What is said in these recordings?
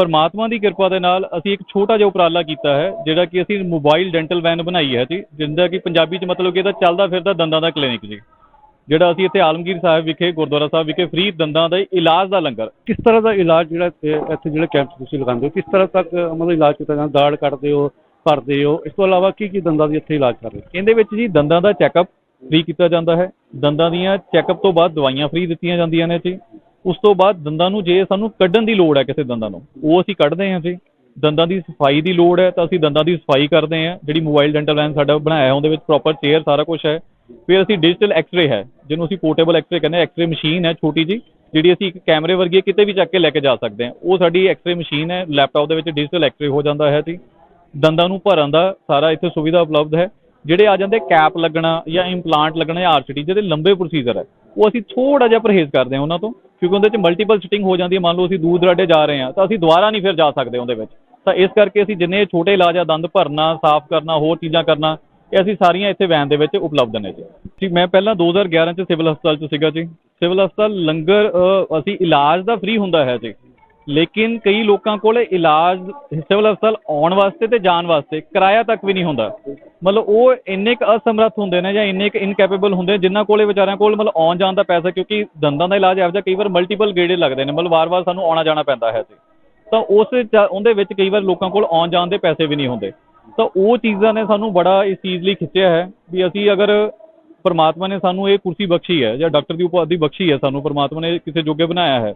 ਪਰਮਾਤਮਾ ਦੀ ਕਿਰਪਾ ਦੇ ਨਾਲ ਅਸੀਂ ਇੱਕ ਛੋਟਾ ਜਿਹਾ ਉਪਰਾਲਾ ਕੀਤਾ ਹੈ ਜਿਹੜਾ ਕਿ ਅਸੀਂ ਮੋਬਾਈਲ ਡੈਂਟਲ ਵੈਨ ਬਣਾਈ ਹੈ ਜੀ ਜਿੰਦਾ ਕਿ ਪੰਜਾਬੀ 'ਚ ਮਤਲਬ ਕਿ ਇਹਦਾ ਚੱਲਦਾ ਫਿਰਦਾ ਦੰਦਾਂ ਦਾ ਕਲੀਨਿਕ ਜੀ। ਜਿਹੜਾ ਅਸੀਂ ਇੱਥੇ ਆਲਮਗੀਰ ਸਾਹਿਬ ਵਿਖੇ ਗੁਰਦੁਆਰਾ ਸਾਹਿਬ ਵਿਖੇ ਫ੍ਰੀ ਦੰਦਾਂ ਦਾ ਇਲਾਜ ਦਾ ਲੰਗਰ। ਕਿਸ ਤਰ੍ਹਾਂ ਦਾ ਇਲਾਜ ਜਿਹੜਾ ਇੱਥੇ ਜਿਹੜੇ ਕੈਂਪ ਤੁਸੀਂ ਲਗਾਉਂਦੇ ਹੋ ਕਿਸ ਤਰ੍ਹਾਂ ਤੱਕ ਮਤਲਬ ਇਲਾਜ ਕੀਤਾ ਜਾਂਦਾ? ਦਾੜ ਕੱਢਦੇ ਹੋ ਭਰਦੇ ਹੋ ਇਸ ਤੋਂ ਇਲਾਵਾ ਕੀ ਕੀ ਦੰਦਾਂ ਦੀ ਇੱਥੇ ਇਲਾਜ ਕਰ ਰਹੇ ਹੋ? ਇਹਦੇ ਵਿੱਚ ਜੀ ਦੰਦਾਂ ਦਾ ਚੈੱਕਅਪ ਫ੍ਰੀ ਕੀਤਾ ਜਾਂਦਾ ਹੈ। ਦੰਦਾਂ ਦੀਆਂ ਚੈੱਕਅਪ ਤੋਂ ਬਾਅਦ ਦਵਾਈਆਂ ਫ੍ਰੀ ਦਿੱਤੀਆਂ ਜਾਂਦੀਆਂ ਨੇ ਜੀ। ਉਸ ਤੋਂ ਬਾਅਦ ਦੰਦਾਂ ਨੂੰ ਜੇ ਸਾਨੂੰ ਕੱਢਣ ਦੀ ਲੋੜ ਹੈ ਕਿਸੇ ਦੰਦਾਂ ਨੂੰ, ਉਹ ਅਸੀਂ ਕੱਢਦੇ ਹਾਂ ਜੀ। ਦੰਦਾਂ ਦੀ ਸਫ਼ਾਈ ਦੀ ਲੋੜ ਹੈ ਤਾਂ ਅਸੀਂ ਦੰਦਾਂ ਦੀ ਸਫ਼ਾਈ ਕਰਦੇ ਹਾਂ। ਜਿਹੜੀ ਮੋਬਾਈਲ ਡੈਂਟਲ ਵੈਨ ਸਾਡਾ ਬਣਾਇਆ ਉਹਦੇ ਵਿੱਚ ਪ੍ਰੋਪਰ ਚੇਅਰ ਸਾਰਾ ਕੁਝ ਹੈ। ਫਿਰ ਅਸੀਂ ਡਿਜੀਟਲ ਐਕਸ-ਰੇ ਹੈ, ਜਿਹਨੂੰ ਅਸੀਂ ਪੋਰਟੇਬਲ ਐਕਸ-ਰੇ ਕਹਿੰਦੇ ਹਾਂ। ਐਕਸ-ਰੇ ਮਸ਼ੀਨ ਹੈ ਛੋਟੀ ਜੀ ਜਿਹੜੀ ਅਸੀਂ ਇੱਕ ਕੈਮਰੇ ਵਰਗੀ ਕਿਤੇ ਵੀ ਚੱਕ ਕੇ ਲੈ ਕੇ ਜਾ ਸਕਦੇ ਹਾਂ। ਉਹ ਸਾਡੀ ਐਕਸ-ਰੇ ਮਸ਼ੀਨ ਹੈ ਲੈਪਟਾਪ ਦੇ ਵਿੱਚ ਡਿਜੀਟਲ ਐਕਸ-ਰੇ ਹੋ ਜਾਂਦਾ ਹੈ ਜੀ। ਦੰਦਾਂ ਨੂੰ ਭਰਨ ਦਾ ਸਾਰਾ ਇੱਥੇ ਸੁਵਿਧਾ ਉਪਲਬਧ ਹੈ। ਜਿਹੜੇ ਆ ਜਾਂਦੇ ਕੈਪ ਲੱਗਣਾ ਜਾਂ ਇੰਪਲਾਂਟ ਲੱਗਣਾ ਜਾਂ ਆਰਸੀਟੀ ਜਿਹੜੇ ਲੰਬੇ ਪ੍ਰੋਸੀਜਰ ਹੈ ਉਹ ਅਸੀਂ ਥੋੜਾ ਜਿਹਾ ਪਰਹੇਜ਼ ਕਰਦੇ ਹਾਂ ਉਹਨਾਂ ਤੋਂ, ਕਿਉਂਕਿ ਉਹਦੇ 'ਚ ਮਲਟੀਪਲ ਸਿਟਿੰਗ ਹੋ ਜਾਂਦੀ ਹੈ। ਮੰਨ ਲਓ ਅਸੀਂ ਦੂਰ ਦਰਾਡੇ ਜਾ ਰਹੇ ਹਾਂ, ਤਾਂ ਅਸੀਂ ਦੁਬਾਰਾ ਨਹੀਂ ਫਿਰ ਜਾ ਸਕਦੇ ਉਹਦੇ ਵਿੱਚ। ਤਾਂ ਇਸ ਕਰਕੇ ਅਸੀਂ ਜਿੰਨੇ ਛੋਟੇ ਇਲਾਜ ਆ, ਦੰਦ ਭਰਨਾ, ਸਾਫ਼ ਕਰਨਾ, ਹੋਰ ਚੀਜ਼ਾਂ ਕਰਨਾ, ਇਹ ਅਸੀਂ ਸਾਰੀਆਂ ਇੱਥੇ ਵੈਨ ਦੇ ਵਿੱਚ ਉਪਲਬਧ ਨੇ ਜੀ। ਜੀ ਮੈਂ ਪਹਿਲਾਂ 2011 ਚ ਸਿਵਲ ਹਸਪਤਾਲ ਚ ਸੀਗਾ ਜੀ। ਸਿਵਲ ਹਸਪਤਾਲ ਲੰਗਰ ਅਸੀਂ ਇਲਾਜ ਦਾ ਫ੍ਰੀ ਹੁੰਦਾ ਹੈ ਜੀ। ਲੇਕਿਨ ਕਈ ਲੋਕਾਂ ਕੋਲ ਇਲਾਜ, ਸਿਵਲ ਹਸਪਤਾਲ ਆਉਣ ਵਾਸਤੇ ਤੇ ਜਾਣ ਵਾਸਤੇ ਕਿਰਾਇਆ ਤੱਕ ਵੀ ਨਹੀਂ ਹੁੰਦਾ। ਮਤਲਬ ਉਹ ਇੰਨੇ ਕੁ ਅਸਮਰੱਥ ਹੁੰਦੇ ਨੇ ਜਾਂ ਇੰਨੇ ਕੁ ਇਨਕੈਪੇਬਲ ਹੁੰਦੇ ਜਿਨ੍ਹਾਂ ਕੋਲੇ ਵਿਚਾਰਿਆਂ ਕੋਲ ਮਤਲਬ ਆਉਣ ਜਾਣ ਦਾ ਪੈਸਾ, ਕਿਉਂਕਿ ਦੰਦਾਂ ਦਾ ਇਲਾਜ ਇਹੋ ਜਿਹਾ ਕਈ ਵਾਰ ਮਲਟੀਪਲ ਗੇੜੇ ਲੱਗਦੇ ਨੇ, ਮਤਲਬ ਵਾਰ-ਵਾਰ ਸਾਨੂੰ ਆਉਣਾ ਜਾਣਾ ਪੈਂਦਾ ਹੈ ਜੀ ਤਾਂ ਉਸ ਚ- ਉਹਦੇ ਵਿੱਚ ਕਈ ਵਾਰ ਲੋਕਾਂ ਕੋਲ ਆਉਣ ਜਾਣ ਦੇ ਪੈਸੇ ਵੀ ਨਹੀਂ ਹੁੰਦੇ। ਤਾਂ ਉਹ ਚੀਜ਼ਾਂ ਨੇ ਸਾਨੂੰ ਬੜਾ ਇਸ ਚੀਜ਼ ਲਈ ਖਿੱਚਿਆ ਹੈ ਵੀ ਅਸੀਂ ਅਗਰ ਪਰਮਾਤਮਾ ਨੇ ਸਾਨੂੰ ਇਹ ਕੁਰਸੀ ਬਖਸ਼ੀ ਹੈ ਜਾਂ ਡਾਕਟਰ ਦੀ ਉਪਾਧੀ ਬਖਸ਼ੀ ਹੈ ਸਾਨੂੰ, ਪਰਮਾਤਮਾ ਨੇ ਕਿਸੇ ਜੋਗੇ ਬਣਾਇਆ ਹੈ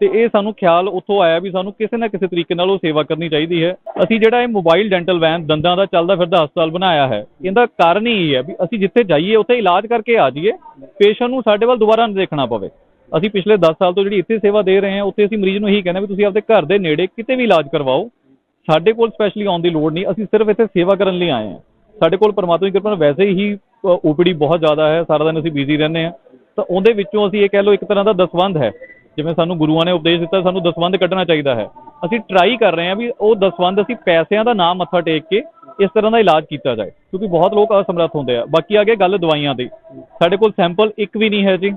ਤੇ ਇਹ ਸਾਨੂੰ ਖਿਆਲ ਉੱਥੋਂ ਆਇਆ ਵੀ ਸਾਨੂੰ ਕਿਸੇ ਨਾ ਕਿਸੇ ਤਰੀਕੇ ਨਾਲ ਉਹ ਸੇਵਾ ਕਰਨੀ ਚਾਹੀਦੀ ਹੈ। ਅਸੀਂ ਜਿਹੜਾ ਇਹ ਮੋਬਾਈਲ ਡੈਂਟਲ ਵੈਨ ਦੰਦਾਂ ਦਾ ਚੱਲਦਾ ਫਿਰਦਾ ਹਸਪਤਾਲ ਬਣਾਇਆ ਹੈ, ਇਹਦਾ ਕਾਰਨ ਹੀ ਇਹ ਹੈ ਵੀ ਅਸੀਂ ਜਿੱਥੇ ਜਾਈਏ, ਉੱਥੇ ਇਲਾਜ ਕਰਕੇ ਆ ਜਾਈਏ ਪੇਸ਼ੈਂਟ ਨੂੰ ਸਾਡੇ ਵੱਲ ਦੁਬਾਰਾ ਨਹੀਂ ਦੇਖਣਾ ਪਵੇ। ਅਸੀਂ ਪਿਛਲੇ 10 ਸਾਲ ਤੋਂ ਜਿਹੜੀ ਇੱਥੇ ਸੇਵਾ ਦੇ ਰਹੇ ਹਾਂ, ਉੱਥੇ ਅਸੀਂ ਮਰੀਜ਼ ਨੂੰ ਇਹੀ ਕਹਿੰਦੇ ਵੀ ਤੁਸੀਂ ਆਪਦੇ ਘਰ ਦੇ ਨੇੜੇ ਕਿਤੇ ਵੀ ਇਲਾਜ ਕਰਵਾਓ। ਸਾਡੇ ਕੋਲ ਸਪੈਸ਼ਲੀ ਆਉਣ ਦੀ ਲੋੜ ਨਹੀਂ, ਅਸੀਂ ਸਿਰਫ ਇੱਥੇ ਸੇਵਾ ਕਰਨ ਲਈ ਆਏ ਹਾਂ। ਸਾਡੇ ਕੋਲ ਪਰਮਾਤਮਾ ਦੀ ਕਿਰਪਾ ਨਾਲ ਵੈਸੇ ਹੀ ਓਪੀਡੀ ਬਹੁਤ ਜ਼ਿਆਦਾ ਹੈ, ਸਾਰਾ ਦਿਨ ਅਸੀਂ ਬਿਜ਼ੀ ਰਹਿੰਦੇ ਹਾਂ। ਤਾਂ ਉਹਦੇ ਵਿੱਚੋਂ ਅਸੀਂ ਇਹ ਕਹਿ ਲਓ ਇੱਕ ਤਰ੍ਹਾਂ ਦਾ ਦਸਵੰਧ ਹੈ ਜਿਵੇਂ ਸਾਨੂੰ ਗੁਰੂਆਂ ਨੇ ਉਪਦੇਸ਼ ਦਿੱਤਾ, ਸਾਨੂੰ ਦਸਵੰਧ ਕੱਢਣਾ ਚਾਹੀਦਾ ਹੈ। ਅਸੀਂ ਟਰਾਈ ਕਰ ਰਹੇ ਹਾਂ ਵੀ ਉਹ ਦਸਵੰਧ ਅਸੀਂ ਪੈਸਿਆਂ ਦਾ ਨਾਮ ਮੱਥਾ ਟੇਕ ਕੇ ਇਸ ਤਰ੍ਹਾਂ ਦਾ ਇਲਾਜ ਕੀਤਾ ਜਾਏ, ਕਿਉਂਕਿ ਬਹੁਤ ਲੋਕ ਅਸਮਰੱਥ ਹੁੰਦੇ ਆ। ਬਾਕੀ ਆ ਗਿਆ ਗੱਲ ਦਵਾਈਆਂ ਦੀ। ਸਾਡੇ ਕੋਲ ਸੈਂਪਲ ਇੱਕ ਵੀ ਨਹੀਂ ਹੈ ਜੀ।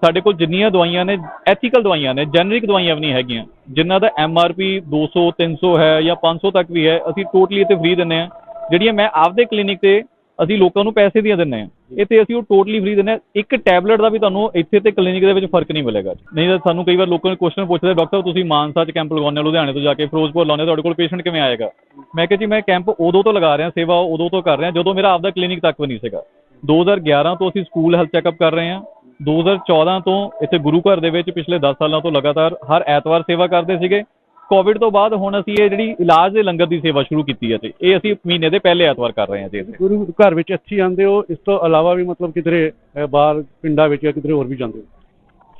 ਸਾਡੇ ਕੋਲ ਜਿੰਨੀਆਂ ਦਵਾਈਆਂ ਨੇ ਐਥੀਕਲ ਦਵਾਈਆਂ ਨੇ ਜੈਨਰਿਕ ਦਵਾਈਆਂ ਵੀ ਨਹੀਂ ਹੈਗੀਆਂ। ਜਿਨ੍ਹਾਂ ਦਾ ਐਮਆਰਪੀ 200 300 ਹੈ ਜਾਂ 500 ਤੱਕ ਵੀ ਹੈ, ਅਸੀਂ ਟੋਟਲੀ ਇੱਥੇ ਫ੍ਰੀ ਦਿੰਦੇ ਹਾਂ। ਜਿਹੜੀਆਂ ਮੈਂ ਆਪਦੇ ਕਲੀਨਿਕ ਤੇ ਅਸੀਂ ਲੋਕਾਂ ਨੂੰ ਪੈਸੇ ਦੀਆਂ ਦਿੰਦੇ ਹਾਂ। ਇੱਥੇ ਅਸੀਂ ਉਹ ਟੋਟਲੀ ਫ੍ਰੀ ਦਿੰਦੇ ਹਾਂ। ਇੱਕ ਟੈਬਲੇਟ ਦਾ ਵੀ ਤੁਹਾਨੂੰ ਇੱਥੇ ਤੇ ਕਲੀਨਿਕ ਦੇ ਵਿੱਚ ਫ਼ਰਕ ਨਹੀਂ ਮਿਲੇਗਾ ਨਹੀਂ ਤਾਂ ਸਾਨੂੰ ਕਈ ਵਾਰ ਲੋਕਾਂ ਨੇ ਕੁਐਸਚਨ ਪੁੱਛਦੇ ਡਾਕਟਰ ਸਾਹਿਬ ਤੁਸੀਂ ਮਾਨਸਾ 'ਚ ਕੈਂਪ ਲਗਾਉਂਦੇ ਹੋ ਲੁਧਿਆਣੇ ਤੋਂ ਜਾ ਕੇ ਫਿਰੋਜ਼ਪੁਰ ਲਾਉਂਦੇ ਤੁਹਾਡੇ ਕੋਲ ਪੇਸ਼ੈਂਟ ਕਿਵੇਂ ਆਏਗਾ? ਮੈਂ ਕਿਹਾ ਜੀ ਮੈਂ ਕੈਂਪ ਉਦੋਂ ਤੋਂ ਲਗਾ ਰਿਹਾ ਸੇਵਾ ਉਦੋਂ ਤੋਂ ਕਰ ਰਿਹਾ ਜਦੋਂ ਮੇਰਾ ਆਪਦਾ ਕਲੀਨਿਕ ਤੱਕ ਵੀ ਨਹੀਂ ਸੀਗਾ। 2011 ਤੋਂ ਅਸੀਂ ਸਕੂਲ ਹੈਲਥ ਚੈੱਕਅਪ ਕਰ ਰਹੇ ਹਾਂ। 2014 ਤੋਂ ਇੱਥੇ ਗੁਰੂ ਘਰ ਦੇ ਵਿੱਚ ਪਿਛਲੇ 10 ਸਾਲਾਂ ਤੋਂ ਲਗਾਤਾਰ ਹਰ ਐਤਵਾਰ ਸੇਵਾ ਕਰਦੇ ਸੀਗੇ। ਕੋਵਿਡ ਤੋਂ ਬਾਅਦ ਹੁਣ ਅਸੀਂ ਇਹ ਜਿਹੜੀ ਇਲਾਜ ਦੇ ਲੰਗਰ ਦੀ ਸੇਵਾ ਸ਼ੁਰੂ ਕੀਤੀ ਹੈ ਤੇ ਇਹ ਅਸੀਂ ਮਹੀਨੇ ਦੇ ਪਹਿਲੇ ਐਤਵਾਰ ਕਰ ਰਹੇ ਹਾਂ ਜੀ ਇੱਥੇ। ਗੁਰੂ ਘਰ ਵਿੱਚ ਇੱਥੇ ਹੀ ਆਉਂਦੇ ਹੋ ਇਸ ਤੋਂ ਇਲਾਵਾ ਵੀ ਮਤਲਬ ਕਿਧਰੇ ਬਾਹਰ ਪਿੰਡਾਂ ਵਿੱਚ ਜਾਂ ਕਿਧਰੇ ਹੋਰ ਵੀ ਜਾਂਦੇ ਹੋ?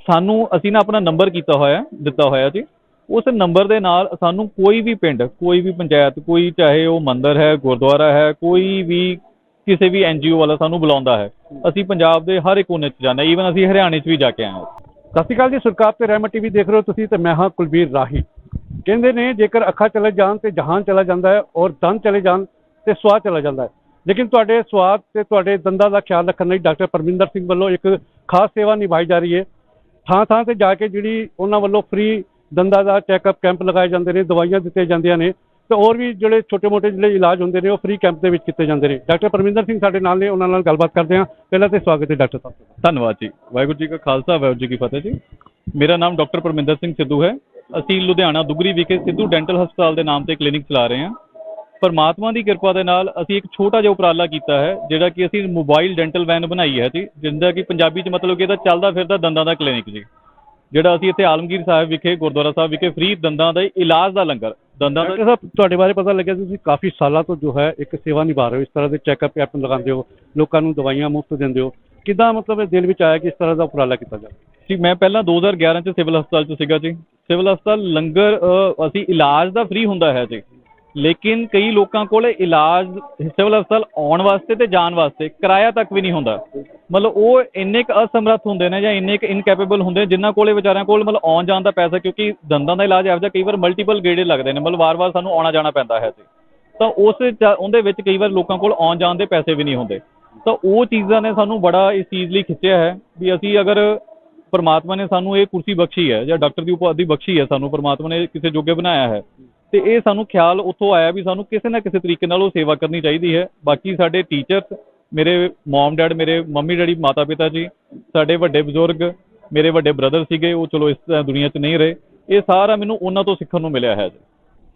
ਸਾਨੂੰ ਅਸੀਂ ਨਾ ਆਪਣਾ ਨੰਬਰ ਕੀਤਾ ਹੋਇਆ ਦਿੱਤਾ ਹੋਇਆ ਜੀ। ਉਸ ਨੰਬਰ ਦੇ ਨਾਲ ਸਾਨੂੰ ਕੋਈ ਵੀ ਪਿੰਡ ਕੋਈ ਵੀ ਪੰਚਾਇਤ ਕੋਈ ਚਾਹੇ ਉਹ ਮੰਦਿਰ ਹੈ ਗੁਰਦੁਆਰਾ ਹੈ ਕੋਈ ਵੀ ਕਿਸੇ ਵੀ ਐਨਜੀਓ ਵਾਲਾ ਸਾਨੂੰ ਬੁਲਾਉਂਦਾ ਹੈ। ਅਸੀਂ ਪੰਜਾਬ ਦੇ ਹਰ ਇੱਕ ਕੋਨੇ 'ਚ ਜਾਂਦੇ ਈਵਨ ਅਸੀਂ ਹਰਿਆਣੇ 'ਚ ਵੀ ਜਾ ਕੇ ਆਏ ਹਾਂ। ਸਤਿ ਸ਼੍ਰੀ ਅਕਾਲ ਜੀ ਸਰਕਾਰ ਤੇ ਰਹਿਮਤ ਟੀਵੀ ਦੇਖ ਰਹੇ ਹੋ ਤੁਸੀਂ ਤੇ ਮੈਂ ਹਾਂ ਕੁਲਬੀਰ ਰਾਹੀ। ਕਹਿੰਦੇ ਨੇ ਜੇਕਰ ਅੱਖਾਂ ਚਲੇ ਜਾਣ ਤੇ ਜਹਾਨ ਚਲਾ ਜਾਂਦਾ ਹੈ ਔਰ ਦੰਦ ਚਲੇ ਜਾਣ ਤੇ ਸਵਾਦ ਚਲਾ ਜਾਂਦਾ ਹੈ। ਲੇਕਿਨ ਤੁਹਾਡੇ ਸਵਾਦ ਤੇ ਤੁਹਾਡੇ ਦੰਦਾਂ ਦਾ ਖਿਆਲ ਰੱਖਣ ਲਈ ਡਾਕਟਰ ਪਰਮਿੰਦਰ ਸਿੰਘ ਵੱਲੋਂ ਇੱਕ ਖਾਸ ਸੇਵਾ ਨਿਭਾਈ ਜਾ ਰਹੀ ਹੈ। ਥਾਂ ਥਾਂ ਤੇ ਜਾ ਕੇ ਜਿਹੜੀ ਉਹਨਾਂ ਵੱਲੋਂ ਫ੍ਰੀ ਦੰਦਾਂ ਦਾ ਚੈੱਕਅਪ ਕੈਂਪ ਲਗਾਏ ਜਾਂਦੇ ਨੇ, ਦਵਾਈਆਂ ਦਿੱਤੀਆਂ ਜਾਂਦੀਆਂ ਨੇ ਤੇ ਹੋਰ ਵੀ ਜਿਹੜੇ ਛੋਟੇ-ਮੋਟੇ ਜਿਹੜੇ ਇਲਾਜ ਹੁੰਦੇ ਨੇ ਉਹ ਫ੍ਰੀ ਕੈਂਪ ਦੇ ਵਿੱਚ ਕੀਤੇ ਜਾਂਦੇ ਨੇ। ਡਾਕਟਰ ਪਰਮਿੰਦਰ ਸਿੰਘ ਸਾਡੇ ਨਾਲ ਨੇ, ਉਹਨਾਂ ਨਾਲ ਗੱਲਬਾਤ ਕਰਦੇ ਹਾਂ। ਪਹਿਲਾਂ ਤੇ ਸਵਾਗਤ ਹੈ ਡਾਕਟਰ ਸਾਹਿਬ। ਧੰਨਵਾਦ ਜੀ। ਵਾਹਿਗੁਰੂ ਜੀ ਕਾ ਖਾਲਸਾ, ਵਾਹਿਗੁਰੂ ਜੀ ਕੀ ਫਤਿਹ ਜੀ। ਮੇਰਾ ਨਾਮ ਡਾਕਟਰ ਪਰਮਿੰਦਰ ਸਿੰਘ ਸਿੱਧੂ ਹੈ। ਅਸੀਂ ਲੁਧਿਆਣਾ ਦੁਗਰੀ ਵਿਖੇ ਸਿੱਧੂ ਡੈਂਟਲ ਹਸਪਤਾਲ ਦੇ ਨਾਮ ਤੇ ਕਲੀਨਿਕ ਚਲਾ ਰਹੇ ਹਾਂ। ਪਰਮਾਤਮਾ ਦੀ ਕਿਰਪਾ ਦੇ ਨਾਲ ਅਸੀਂ ਇੱਕ ਛੋਟਾ ਜਿਹਾ ਉਪਰਾਲਾ ਕੀਤਾ ਹੈ, ਜਿਹੜਾ ਕਿ ਅਸੀਂ ਮੋਬਾਈਲ ਡੈਂਟਲ ਵੈਨ ਬਣਾਈ ਹੈ ਜੀ, ਜਿੰਦਾ ਕਿ ਪੰਜਾਬੀ 'ਚ ਮਤਲਬ ਕਿ ਇਹਦਾ ਚੱਲਦਾ ਫਿਰਦਾ ਦੰਦਾਂ ਦਾ ਕਲੀਨਿਕ ਜੀ। ਜਿਹੜਾ ਅਸੀਂ ਇੱਥੇ ਆਲਮਗੀਰ ਸਾਹਿਬ ਵਿਖੇ, ਗੁਰਦੁਆਰਾ ਸਾਹਿਬ ਵਿਖੇ ਫ੍ਰੀ ਦੰਦਾਂ ਦਾ ਇਲਾਜ ਦਾ ਲੰਗਰ, ਦੰਦਾਂ ਦਾ ਸਾਹਿਬ, ਤੁਹਾਡੇ ਬਾਰੇ ਪਤਾ ਲੱਗਿਆ ਤੁਸੀਂ ਕਾਫੀ ਸਾਲਾਂ ਤੋਂ ਜੋ ਹੈ ਇੱਕ ਸੇਵਾ ਨਿਭਾ ਰਹੇ ਹੋ, ਇਸ ਤਰ੍ਹਾਂ ਦੇ ਚੈੱਕਅਪ ਕੈਂਪ ਲਗਾਉਂਦੇ ਹੋ, ਲੋਕਾਂ ਨੂੰ ਦਵਾਈਆਂ ਮੁਫਤ ਦਿੰਦੇ ਹੋ। ਕਿੱਦਾਂ ਮਤਲਬ ਇਹ ਦਿਲ ਵਿੱਚ ਆਇਆ ਕਿ ਇਸ ਤਰ੍ਹਾਂ ਦਾ ਉਪਰਾਲਾ ਕੀਤਾ ਜਾਵੇ ਜੀ, ਮੈਂ ਪਹਿਲਾਂ 2011 ਚ ਸਿਵਲ ਹਸਪਤਾਲ ਚ ਸੀਗਾ ਜੀ। ਸਿਵਲ ਹਸਪਤਾਲ ਲੰਗਰ ਅਸੀਂ ਇਲਾਜ ਦਾ ਫ੍ਰੀ ਹੁੰਦਾ ਹੈ ਜੀ। ਲੇਕਿਨ ਕਈ ਲੋਕਾਂ ਕੋਲ ਇਲਾਜ, ਸਿਵਲ ਹਸਪਤਾਲ ਆਉਣ ਵਾਸਤੇ ਤੇ ਜਾਣ ਵਾਸਤੇ ਕਿਰਾਇਆ ਤੱਕ ਵੀ ਨਹੀਂ ਹੁੰਦਾ। ਮਤਲਬ ਉਹ ਇੰਨੇ ਕੁ ਅਸਮਰੱਥ ਹੁੰਦੇ ਨੇ ਜਾਂ ਇੰਨੇ ਕੁ ਇਨਕੈਪੇਬਲ ਹੁੰਦੇ ਜਿਨ੍ਹਾਂ ਕੋਲੇ ਵਿਚਾਰਿਆਂ ਕੋਲ ਮਤਲਬ ਆਉਣ ਜਾਣ ਦਾ ਪੈਸਾ, ਕਿਉਂਕਿ ਦੰਦਾਂ ਦਾ ਇਲਾਜ ਇਹੋ ਜਿਹਾ ਕਈ ਵਾਰ ਮਲਟੀਪਲ ਗੇੜੇ ਲੱਗਦੇ ਨੇ, ਮਤਲਬ ਵਾਰ-ਵਾਰ ਸਾਨੂੰ ਆਉਣਾ ਜਾਣਾ ਪੈਂਦਾ ਹੈ ਜੀ। ਤਾਂ ਉਸ ਚ- ਉਹਦੇ ਵਿੱਚ ਕਈ ਵਾਰ ਲੋਕਾਂ ਕੋਲ ਆਉਣ ਜਾਣ ਦੇ ਪੈਸੇ ਵੀ ਨਹੀਂ ਹੁੰਦੇ। ਤਾਂ ਉਹ ਚੀਜ਼ਾਂ ਨੇ ਸਾਨੂੰ ਬੜਾ ਇਸ ਚੀਜ਼ ਲਈ ਖਿੱਚਿਆ ਹੈ ਵੀ ਅਸੀਂ ਅਗਰ ਪਰਮਾਤਮਾ ਨੇ ਸਾਨੂੰ ਇਹ ਕੁਰਸੀ ਬਖਸ਼ੀ ਹੈ ਜਾਂ ਡਾਕਟਰ ਦੀ ਉਪਾਧੀ ਬਖਸ਼ੀ ਹੈ ਸਾਨੂੰ ਪਰਮਾਤਮਾ ਨੇ ਕਿਸੇ ਜੋਗੇ ਬਣਾਇਆ ਹੈ। ਤੇ ਇਹ ਸਾਨੂੰ ਖਿਆਲ ਉੱਥੋਂ ਆਇਆ ਵੀ ਸਾਨੂੰ ਕਿਸੇ ਨਾ ਕਿਸੇ ਤਰੀਕੇ ਨਾਲ ਉਹ ਸੇਵਾ ਕਰਨੀ ਚਾਹੀਦੀ ਹੈ। ਬਾਕੀ ਸਾਡੇ ਟੀਚਰਸ ਮੇਰੇ ਮਮ ਡੈਡ ਮੇਰੇ ਮੰਮੀ ਡੈਡੀ ਮਾਤਾ ਪਿਤਾ ਜੀ ਸਾਡੇ ਵੱਡੇ ਬਜ਼ੁਰਗ ਮੇਰੇ ਵੱਡੇ ਬ੍ਰਦਰ ਸੀਗੇ ਉਹ ਚਲੋ ਇਸ ਦੁਨੀਆ 'ਚ ਨਹੀਂ ਰਹੇ। ਇਹ ਸਾਰਾ ਮੈਨੂੰ ਉਹਨਾਂ ਤੋਂ ਸਿੱਖਣ ਨੂੰ ਮਿਲਿਆ ਹੈ। ਜੀ